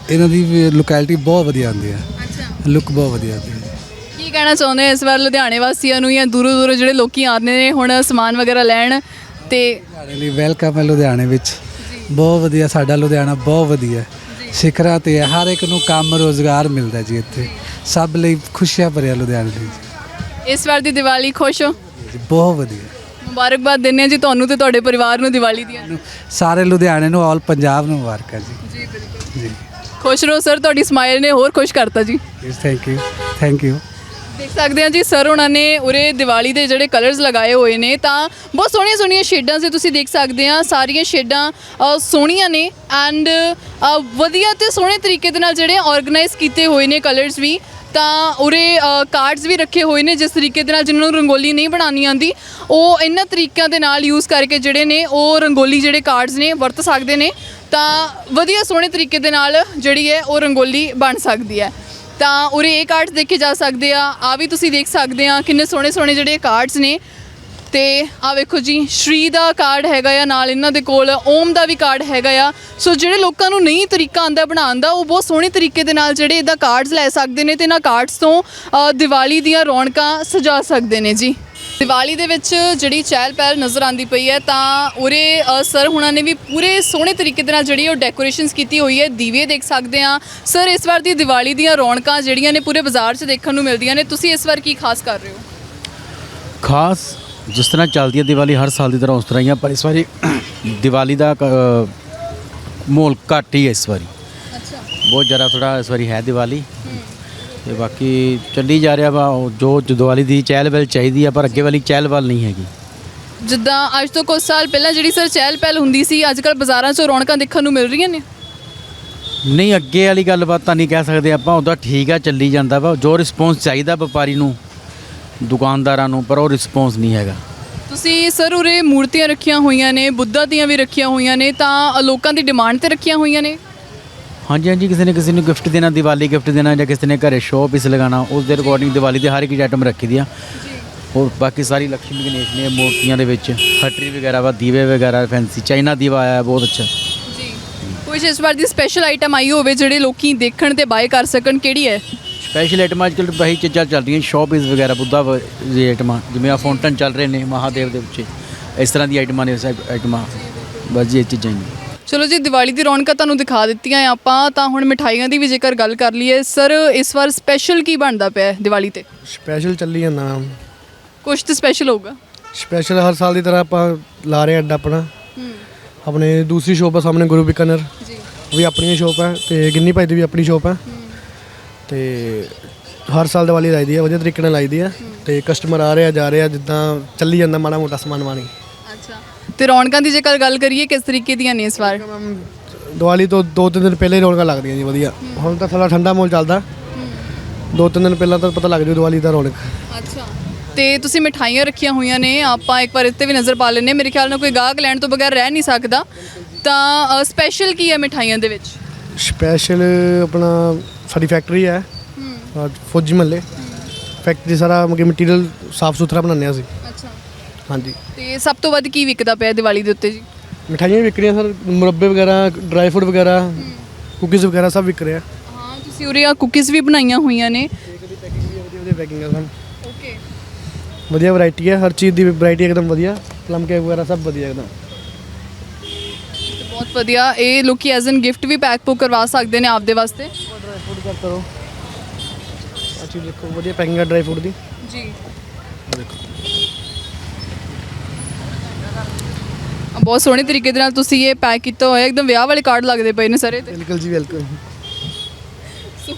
ਇਹਨਾਂ ਦੀ ਲੋਕੈਲਿਟੀ ਬਹੁਤ ਵਧੀਆ ਆਉਂਦੀ ਆ। ਅੱਛਾ। ਲੁੱਕ ਬਹੁਤ ਵਧੀਆ ਆਉਂਦੀ ਹੈ ਕੀ ਕਹਿਣਾ ਚਾਹੁੰਦੇ ਹੋ ਇਸ ਵਾਰ ਲੁਧਿਆਣੇ ਵਾਸੀਆਂ ਨੂੰ ਜਾਂ ਦੂਰੋਂ ਦੂਰੋਂ ਜਿਹੜੇ ਲੋਕੀ ਆਉਂਦੇ ਨੇ ਹੁਣ ਸਮਾਨ ਵਗੈਰਾ ਲੈਣ ਤੇ ਲੁਧਿਆਣੇ ਲਈ ਵੈਲਕਮ ਹੈ ਲੁਧਿਆਣੇ ਵਿੱਚ। ਬਹੁਤ ਵਧੀਆ ਸਾਡਾ ਲੁਧਿਆਣਾ ਬਹੁਤ ਵਧੀਆ। ਸਿਖਰਾਂ ਤੇ ਹੈ ਹਰ ਇੱਕ ਨੂੰ ਕੰਮ ਰੋਜ਼ਗਾਰ ਮਿਲਦਾ ਜੀ ਇੱਥੇ। ਸਭ ਲਈ ਖੁਸ਼ੀਆਂ ਭਰਿਆ ਲੁਧਿਆਣਾ ਜੀ। ਇਸ ਵਾਰ ਦੀ ਦੀਵਾਲੀ ਖੁਸ਼ ਹੋ? ਜੀ ਬਹੁਤ ਵਧੀਆ। ਮੁਬਾਰਕਬਾਦ ਦਿੰਦੇ ਹਾਂ ਜੀ ਤੁਹਾਨੂੰ ਤੇ ਤੁਹਾਡੇ ਪਰਿਵਾਰ ਨੂੰ ਦੀਵਾਲੀ ਦੀਆਂ। ਸਾਰੇ ਲੁਧਿਆਣੇ ਨੂੰ ਆਲ ਪੰਜਾਬ ਨੂੰ ਮੁਬਾਰਕਾਂ ਜੀ। ਜੀ ਬਿਲਕੁਲ। ਜੀ। ਖੁਸ਼ ਰਹੋ ਸਰ ਤੁਹਾਡੀ ਸਮਾਈਲ ਨੇ ਹੋਰ ਖੁਸ਼ ਕਰਤਾ ਜੀ। ਥੈਂਕ ਯੂ ਥੈਂਕ ਯੂ ਦੇਖ ਸਕਦੇ ਹਾਂ ਜੀ ਸਰ ਉਹਨਾਂ ਨੇ ਉਰੇ ਦੀਵਾਲੀ ਦੇ ਜਿਹੜੇ ਕਲਰਸ ਲਗਾਏ ਹੋਏ ਨੇ ਤਾਂ ਬਹੁਤ ਸੋਹਣੀਆਂ ਸੋਹਣੀਆਂ ਸ਼ੇਡਾਂ ਸੀ ਤੁਸੀਂ ਦੇਖ ਸਕਦੇ ਆ ਸਾਰੀਆਂ ਸ਼ੇਡਾਂ ਅ, ਸੋਹਣੀਆਂ ਨੇ ਐਂਡ ਵਧੀਆ ਤੇ ਸੋਹਣੇ ਤਰੀਕੇ ਦੇ ਨਾਲ ਜਿਹੜੇ ਆਰਗੇਨਾਈਜ਼ ਕੀਤੇ ਹੋਏ ਨੇ ਕਲਰਸ ਵੀ ਤਾਂ ਉਰੇ ਕਾਰਡਸ ਵੀ ਰੱਖੇ ਹੋਏ ਨੇ ਜਿਸ ਤਰੀਕੇ ਦੇ ਨਾਲ ਜਿਨ੍ਹਾਂ ਨੂੰ ਰੰਗੋਲੀ ਨਹੀਂ ਬਣਾਉਣੀ ਆਂਦੀ ਉਹ ਇਹਨਾਂ ਤਰੀਕਿਆਂ ਦੇ ਨਾਲ ਯੂਜ਼ ਕਰਕੇ ਜਿਹੜੇ ਨੇ ਉਹ ਰੰਗੋਲੀ ਜਿਹੜੇ ਕਾਰਡਸ ਨੇ ਵਰਤ ਸਕਦੇ ਨੇ ਤਾਂ ਵਧੀਆ ਸੋਹਣੇ ਤਰੀਕੇ ਦੇ ਨਾਲ ਜਿਹੜੀ ਹੈ ਉਹ ਰੰਗੋਲੀ ਬਣ ਸਕਦੀ ਹੈ। ਤਾਂ ਉਰੇ ਇਹ ਕਾਰਡਸ ਦੇਖੇ ਜਾ ਸਕਦੇ ਆ। ਆ ਵੀ ਤੁਸੀਂ ਦੇਖ ਸਕਦੇ ਆ ਕਿੰਨੇ ਸੋਹਣੇ ਸੋਹਣੇ ਜਿਹੜੇ ਕਾਰਡਸ ਨੇ। ਤੇ ਆ ਵੇਖੋ ਜੀ ਸ਼੍ਰੀ ਦਾ ਕਾਰਡ ਹੈਗਾ ਆ ਨਾਲ ਇਹਨਾਂ ਦੇ ਕੋਲ ਓਮ ਦਾ ਵੀ ਕਾਰਡ ਹੈਗਾ ਆ। ਸੋ ਜਿਹੜੇ ਲੋਕਾਂ ਨੂੰ ਨਹੀਂ ਤਰੀਕਾ ਆਂਦਾ ਬਣਾਉਣ ਦਾ ਉਹ ਬਹੁਤ ਸੋਹਣੇ ਤਰੀਕੇ ਦੇ ਨਾਲ ਜਿਹੜੇ ਇਹਦਾ ਕਾਰਡਸ ਲੈ ਸਕਦੇ ਨੇ ਤੇ ਇਹਨਾਂ ਕਾਰਡਸ ਤੋਂ ਅ, ਦੀਵਾਲੀ ਦੀਆਂ ਰੌਣਕਾਂ ਸਜਾ ਸਕਦੇ ਨੇ ਜੀ। ਦੀਵਾਲੀ ਦੇ ਵਿੱਚ ਜਿਹੜੀ ਚਹਿਲ ਪਹਿਲ ਨਜ਼ਰ ਆਂਦੀ ਪਈ ਹੈ ਤਾਂ ਉਰੇ ਅ, ਸਰ ਹੁਣਾਂ ਨੇ ਵੀ ਪੂਰੇ ਸੋਹਣੇ ਤਰੀਕੇ ਦੇ ਨਾਲ ਜਿਹੜੀ ਉਹ ਡੈਕੋਰੇਸ਼ਨਸ ਕੀਤੀ ਹੋਈ ਹੈ ਦੀਵੇ ਦੇਖ ਸਕਦੇ ਆ ਸਰ ਇਸ ਵਾਰ ਦੀ ਦੀਵਾਲੀ ਦੀਆਂ ਰੌਣਕਾਂ ਜਿਹੜੀਆਂ ਨੇ ਪੂਰੇ ਬਾਜ਼ਾਰ 'ਚ ਦੇਖਣ ਨੂੰ ਮਿਲਦੀਆਂ ਨੇ। ਤੁਸੀਂ ਇਸ ਵਾਰ ਕੀ ਖਾਸ ਕਰ ਰਹੇ ਹੋ? ਖਾਸ ਜਿਸ ਤਰ੍ਹਾਂ ਚੱਲਦੀ ਹੈ ਦੀਵਾਲੀ ਹਰ ਸਾਲ ਦੀ ਤਰ੍ਹਾਂ ਉਸ ਤਰ੍ਹਾਂ ਹੀ ਆ ਪਰ ਇਸ ਵਾਰੀ ਦੀਵਾਲੀ ਦਾ ਕ- ਮਾਹੌਲ ਘੱਟ ਹੀ ਹੈ ਇਸ ਵਾਰੀ। ਅੱਛਾ। ਬਹੁਤ ਜ਼ਿਆਦਾ ਥੋੜਾ ਇਸ ਵਾਰੀ ਹੈ ਦੀਵਾਲੀ। ਤੇ ਬਾਕੀ ਚੱਲੀ ਜਾ ਰਿਹਾ ਵਾ ਉਹ ਜੋ ਜੋ ਦੀਵਾਲੀ ਦੀ ਚਹਿਲ ਪਹਿਲ ਚਾਹੀਦੀ ਆ ਪਰ ਅੱਗੇ ਵਾਲੀ ਚਹਿਲ ਪਹਿਲ ਨਹੀਂ ਹੈਗੀ। ਜਿੱਦਾਂ ਅੱਜ ਤੋਂ ਕੁਝ ਸਾਲ ਪਹਿਲਾਂ ਜਿਹੜੀ ਸਰ ਚਹਿਲ ਪਹਿਲ ਹੁੰਦੀ ਸੀ ਅੱਜ ਕੱਲ ਬਾਜ਼ਾਰਾਂ 'ਚ ਰੌਣਕਾਂ ਦੇਖਣ ਨੂੰ ਮਿਲ ਰਹੀਆਂ ਨੇ? ਨਹੀਂ ਅੱਗੇ ਵਾਲੀ ਗੱਲਬਾਤ ਤਾਂ ਨਹੀਂ ਕਹਿ ਸਕਦੇ ਆਪਾਂ ਉਹਦਾ ਠੀਕ ਆ ਚੱਲੀ ਜਾਂਦਾ ਵਾ। ਜੋ ਰਿਸਪੌਂਸ ਚਾਹੀਦਾ ਵਪਾਰੀ ਨੂੰ ਦੁਕਾਨਦਾਰਾਂ ਨੂੰ ਪਰ ਉਹ ਰਿਸਪੌਂਸ ਨਹੀਂ ਹੈਗਾ। ਤੁਸੀਂ ਸਰ ਉਰੇ ਮੂਰਤੀਆਂ ਰੱਖੀਆਂ ਹੋਈਆਂ ਨੇ ਬੁੱਧਾ ਦੀਆਂ ਵੀ ਰੱਖੀਆਂ ਹੋਈਆਂ ਨੇ ਤਾਂ ਲੋਕਾਂ ਦੀ ਡਿਮਾਂਡ ਤੇ ਰੱਖੀਆਂ ਹੋਈਆਂ ਨੇ? ਹਾਂਜੀ ਹਾਂਜੀ ਕਿਸੇ ਨੇ ਕਿਸੇ ਨੂੰ ਗਿਫਟ ਦੇਣਾ ਦੀਵਾਲੀ ਗਿਫਟ ਦੇਣਾ ਜਾਂ ਕਿਸੇ ਨੇ ਘਰੇ ਸ਼ੋਅ ਪੀਸ ਲਗਾਉਣਾ ਉਸ ਦੇ ਰਿਕਾਰਡਿੰਗ ਦੀਵਾਲੀ ਦੇ ਹਰ ਇੱਕ ਆਈਟਮ ਰੱਖੀ ਦੀ ਆ। ਔਰ ਬਾਕੀ ਸਾਰੀ ਲక్ష్ਮੀ ਗਣੇਸ਼ ਨੇ ਮੂਰਤੀਆਂ ਦੇ ਵਿੱਚ ਹਟਰੀ ਵਗੈਰਾ ਵਾ ਦੀਵੇ ਵਗੈਰਾ ਫੈਂਸੀ ਚਾਈਨਾ ਦੀਵਾ ਆਇਆ ਬਹੁਤ ਅੱਛਾ। ਜੀ। ਕੁਝ ਇਸ ਵਾਰ ਦੀ ਸਪੈਸ਼ਲ ਆਈਟਮ ਆਈ ਹੋਵੇ ਜਿਹੜੇ ਲੋਕੀ ਦੇਖਣ ਤੇ ਬਾਏ ਕਰ ਸਕਣ ਕਿਹੜੀ ਹੈ? ਸਪੈਸ਼ਲ ਆਈਟਮਾਂ ਅੱਜਕੱਲ੍ਹ ਬਹੀ ਚੀਜ਼ਾਂ ਚੱਲ ਰਹੀਆਂ ਸ਼ੋਅ ਪੀਸ ਵਗੈਰਾ ਬੁੱਧਾ ਦੀ ਆਈਟਮਾਂ ਜਿਵੇਂ ਆ ਫਾਉਂਟਨ ਚੱਲ ਰਹੇ ਨੇ ਮਹਾਦੇਵ ਦੇ ਵਿੱਚ। ਇਸ ਤਰ੍ਹਾਂ ਦੀ ਆਈਟਮਾਂ ਨੇ ਆਈਟਮਾਂ। ਬਸ ਜੀ ਇਹ ਚੀਜ਼ਾਂ ਹੀ ਨੇ। ਚਲੋ ਜੀ ਦੀਵਾਲੀ ਦੀ ਰੌਣਕਾਂ ਤੁਹਾਨੂੰ ਦਿਖਾ ਦਿੱਤੀਆਂ ਹੈ ਆਪਾਂ ਤਾਂ ਹੁਣ ਮਿਠਾਈਆਂ ਦੀ ਵੀ ਜੇਕਰ ਗੱਲ ਕਰ ਲਈਏ ਸਰ ਇਸ ਵਾਰ ਸਪੈਸ਼ਲ ਕੀ ਬਣਦਾ ਪਿਆ ਹੈ ਦੀਵਾਲੀ ਤੇ? ਸਪੈਸ਼ਲ ਚੱਲੀ ਜਾਂਦਾ। ਕੁਝ ਤਾਂ ਸਪੈਸ਼ਲ ਹੋਊਗਾ। ਸਪੈਸ਼ਲ ਹਰ ਸਾਲ ਦੀ ਤਰ੍ਹਾਂ ਆਪਾਂ ਲਾ ਰਹੇ ਹਾਂ ਅੱਡਾ ਆਪਣਾ। ਆਪਣੇ ਦੂਸਰੀ ਸ਼ੋਪ ਆ ਸਾਹਮਣੇ ਗੁਰੂ ਬਿਕਨਰ। ਜੀ। ਵੀ ਆਪਣੀ ਸ਼ੋਪ ਹੈ ਤੇ ਗਿੰਨੀ ਭਾਈ ਦੀ ਵੀ ਆਪਣੀ ਸ਼ੋਪ ਹੈ। ਤੇ ਹਰ ਸਾਲ ਦੀਵਾਲੀ ਲਾਈਦੀ ਹੈ ਵਧੀਆ ਤਰੀਕੇ ਨਾਲ ਲਾਈਦੀ ਹੈ। ਤੇ ਕਸਟਮਰ ਆ ਰਹੇ ਆ ਜਾ ਰਹੇ ਆ ਜਿੱਦਾਂ ਚੱਲੀ ਜਾਂਦਾ ਮਾੜਾ ਮੋਟਾ ਸਮਾਨ ਵਾਣੀ ਅੱਛਾ। ਤੇ ਰੌਣਕਾਂ ਦੀ ਜੇਕਰ ਗੱਲ ਕਰੀਏ ਕਿਸ ਤਰੀਕੇ ਦੀਆਂ ਨੇ ਇਸ ਵਾਰ? ਦੀਵਾਲੀ ਤੋਂ ਦੋ ਤਿੰਨ ਦਿਨ ਪਹਿਲੇ ਹੀ ਰੌਣਕਾਂ ਲੱਗਦੀਆਂ ਜੀ ਵਧੀਆ। ਹੁਣ ਤਾਂ ਥੋੜਾ ਠੰਡਾ ਮੌਲ ਚੱਲਦਾ। ਦੋ ਤਿੰਨ ਦਿਨ ਪਹਿਲਾਂ ਤਾਂ ਪਤਾ ਲੱਗ ਜੂ ਦੀਵਾਲੀ ਦਾ ਰੌਣਕ। ਅੱਛਾ। ਤੇ ਤੁਸੀਂ ਮਿਠਾਈਆਂ ਰੱਖੀਆਂ ਹੋਈਆਂ ਨੇ ਆਪਾਂ ਇੱਕ ਵਾਰ ਇੱਥੇ ਵੀ ਨਜ਼ਰ ਪਾ ਲੈਨੇ ਮੇਰੇ ਖਿਆਲ ਨਾਲ ਕੋਈ ਗਾਹਕ ਲੈਣ ਤੋਂ ਬਗੈਰ ਰਹਿ ਨਹੀਂ ਸਕਦਾ। ਤਾਂ ਸਪੈਸ਼ਲ ਕੀ ਹੈ ਮਿਠਾਈਆਂ ਦੇ ਵਿੱਚ? ਸਪੈਸ਼ਲ ਆਪਣਾ ਸਾਡੀ ਫੈਕਟਰੀ ਹੈ। ਫੌਜੀ ਮਹੱਲੇ। ਫੈਕਟਰੀ ਸਾਰਾ ਮਟੀਰੀਅਲ ਸਾਫ਼ ਸੁਥਰਾ ਬਣਾਉਂਦੇ ਹਾਂ ਅਸੀਂ। ਹਾਂਜੀ। ਤੇ ਸਭ ਤੋਂ ਵੱਧ ਕੀ ਵਿਕਦਾ ਪਿਆ ਦੀਵਾਲੀ ਦੇ ਉੱਤੇ ਜੀ? ਮਿਠਾਈਆਂ ਵੀ ਵਿਕ ਰਹੀਆਂ ਸਰ ਮੁਰੱਬੇ ਵਗੈਰਾ ਡਰਾਈ ਫਰੂਟ ਵਗੈਰਾ ਕੁਕੀਜ਼ ਵਗੈਰਾ ਸਭ ਵਿਕ ਰਿਹਾ। ਹਾਂ ਤੁਸੀਂ ਉਰੇ ਆ ਕੁਕੀਜ਼ ਵੀ ਬਣਾਈਆਂ ਹੋਈਆਂ ਨੇ। ਵਧੀਆ ਵਧੀਆ ਪੈਕਿੰਗ ਹੈ ਸਰ। ਓਕੇ ਵਧੀਆ ਵੈਰਾਈਟੀ ਹੈ ਹਰ ਚੀਜ਼ ਦੀ ਵੈਰਾਈਟੀ ਇੱਕਦਮ ਵਧੀਆ ਪਲਮ ਕੇਕ ਵਗੈਰਾ ਸਭ ਵਧੀਆ ਇੱਕਦਮ। ਬਹੁਤ ਵਧੀਆ। ਇਹ ਲੋਕੀ ਐਜ਼ ਐਨ ਗਿਫਟ ਵੀ ਪੈਕ ਪੁੱਕ ਕਰਵਾ ਸਕਦੇ ਨੇ ਆਪਦੇ ਵਾਸਤੇ। ਡਰਾਈ ਫਰੂਟ ਚੈੱਕ ਕਰੋ ਆ ਚੀਜ਼ ਦੇਖੋ ਵਧੀਆ ਪੈਕਿੰਗ ਹੈ ਡਰਾਈ ਫਰੂਟ ਦੀ। ਜੀ। ਬਹੁਤ ਸੋਹਣੇ ਤਰੀਕੇ ਦੇ ਨਾਲ ਤੁਸੀਂ ਇਹ ਪੈਕ ਕੀਤਾ ਹੋਇਆ ਇੱਕਦਮ ਵਿਆਹ ਵਾਲੇ ਕਾਰਡ ਲੱਗਦੇ ਪਏ ਨੇ ਸਾਰੇ ਤੇ। ਬਿਲਕੁਲ ਜੀ ਵੈਲਕਮ ਸੋ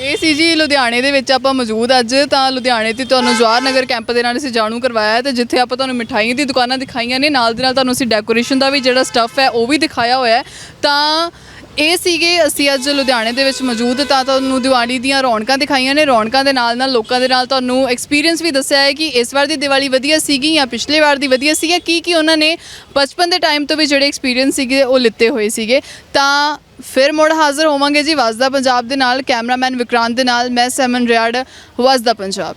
ਇਹ ਸੀ ਜੀ ਲੁਧਿਆਣੇ ਦੇ ਵਿੱਚ ਆਪਾਂ ਮੌਜੂਦ ਅੱਜ ਤਾਂ ਲੁਧਿਆਣੇ ਤੇ ਤੁਹਾਨੂੰ ਜਵਾਹਰ ਨਗਰ ਕੈਂਪ ਦੇ ਨਾਲ ਅਸੀਂ ਜਾਣੂ ਕਰਵਾਇਆ ਤੇ ਜਿੱਥੇ ਆਪਾਂ ਤੁਹਾਨੂੰ ਮਿਠਾਈਆਂ ਦੀ ਦੁਕਾਨਾਂ ਦਿਖਾਈਆਂ ਨੇ ਨਾਲ ਦੇ ਨਾਲ ਤੁਹਾਨੂੰ ਅਸੀਂ ਡੈਕੋਰੇਸ਼ਨ ਦਾ ਵੀ ਜਿਹੜਾ ਸਟੱਫ ਹੈ ਉਹ ਵੀ ਦਿਖਾਇਆ ਹੋਇਆ ਤਾਂ ਇਹ ਸੀਗੇ, ਅਸੀਂ ਅੱਜ ਲੁਧਿਆਣੇ ਦੇ ਵਿੱਚ ਮੌਜੂਦ ਤਾਂ ਤੁਹਾਨੂੰ ਦੀਵਾਲੀ ਦੀਆਂ ਰੌਣਕਾਂ ਦਿਖਾਈਆਂ ਨੇ। ਰੌਣਕਾਂ ਦੇ ਨਾਲ ਨਾਲ ਲੋਕਾਂ ਦੇ ਨਾਲ ਤੁਹਾਨੂੰ ਐਕਸਪੀਰੀਅੰਸ ਵੀ ਦੱਸਿਆ ਹੈ ਕਿ ਇਸ ਵਾਰ ਦੀ ਦੀਵਾਲੀ ਵਧੀਆ ਸੀਗੀ ਜਾਂ ਪਿਛਲੇ ਵਾਰ ਦੀ ਵਧੀਆ ਸੀਗੀ ਕੀ ਕੀ ਉਹਨਾਂ ਨੇ ਬਚਪਨ ਦੇ ਟਾਈਮ ਤੋਂ ਵੀ ਜਿਹੜੇ ਐਕਸਪੀਰੀਅੰਸ ਸੀਗੇ ਉਹ ਲਿੱਤੇ ਹੋਏ ਸੀਗੇ। ਤਾਂ ਫਿਰ ਮੁੜ ਹਾਜ਼ਰ ਹੋਵਾਂਗੇ ਜੀ। ਵਸਦਾ ਪੰਜਾਬ ਦੇ ਨਾਲ, ਕੈਮਰਾਮੈਨ ਵਿਕਰਾਂਤ ਦੇ ਨਾਲ, ਮੈਂ ਸੈਮਨ ਰਿਆੜ, ਵਸਦਾ ਪੰਜਾਬ।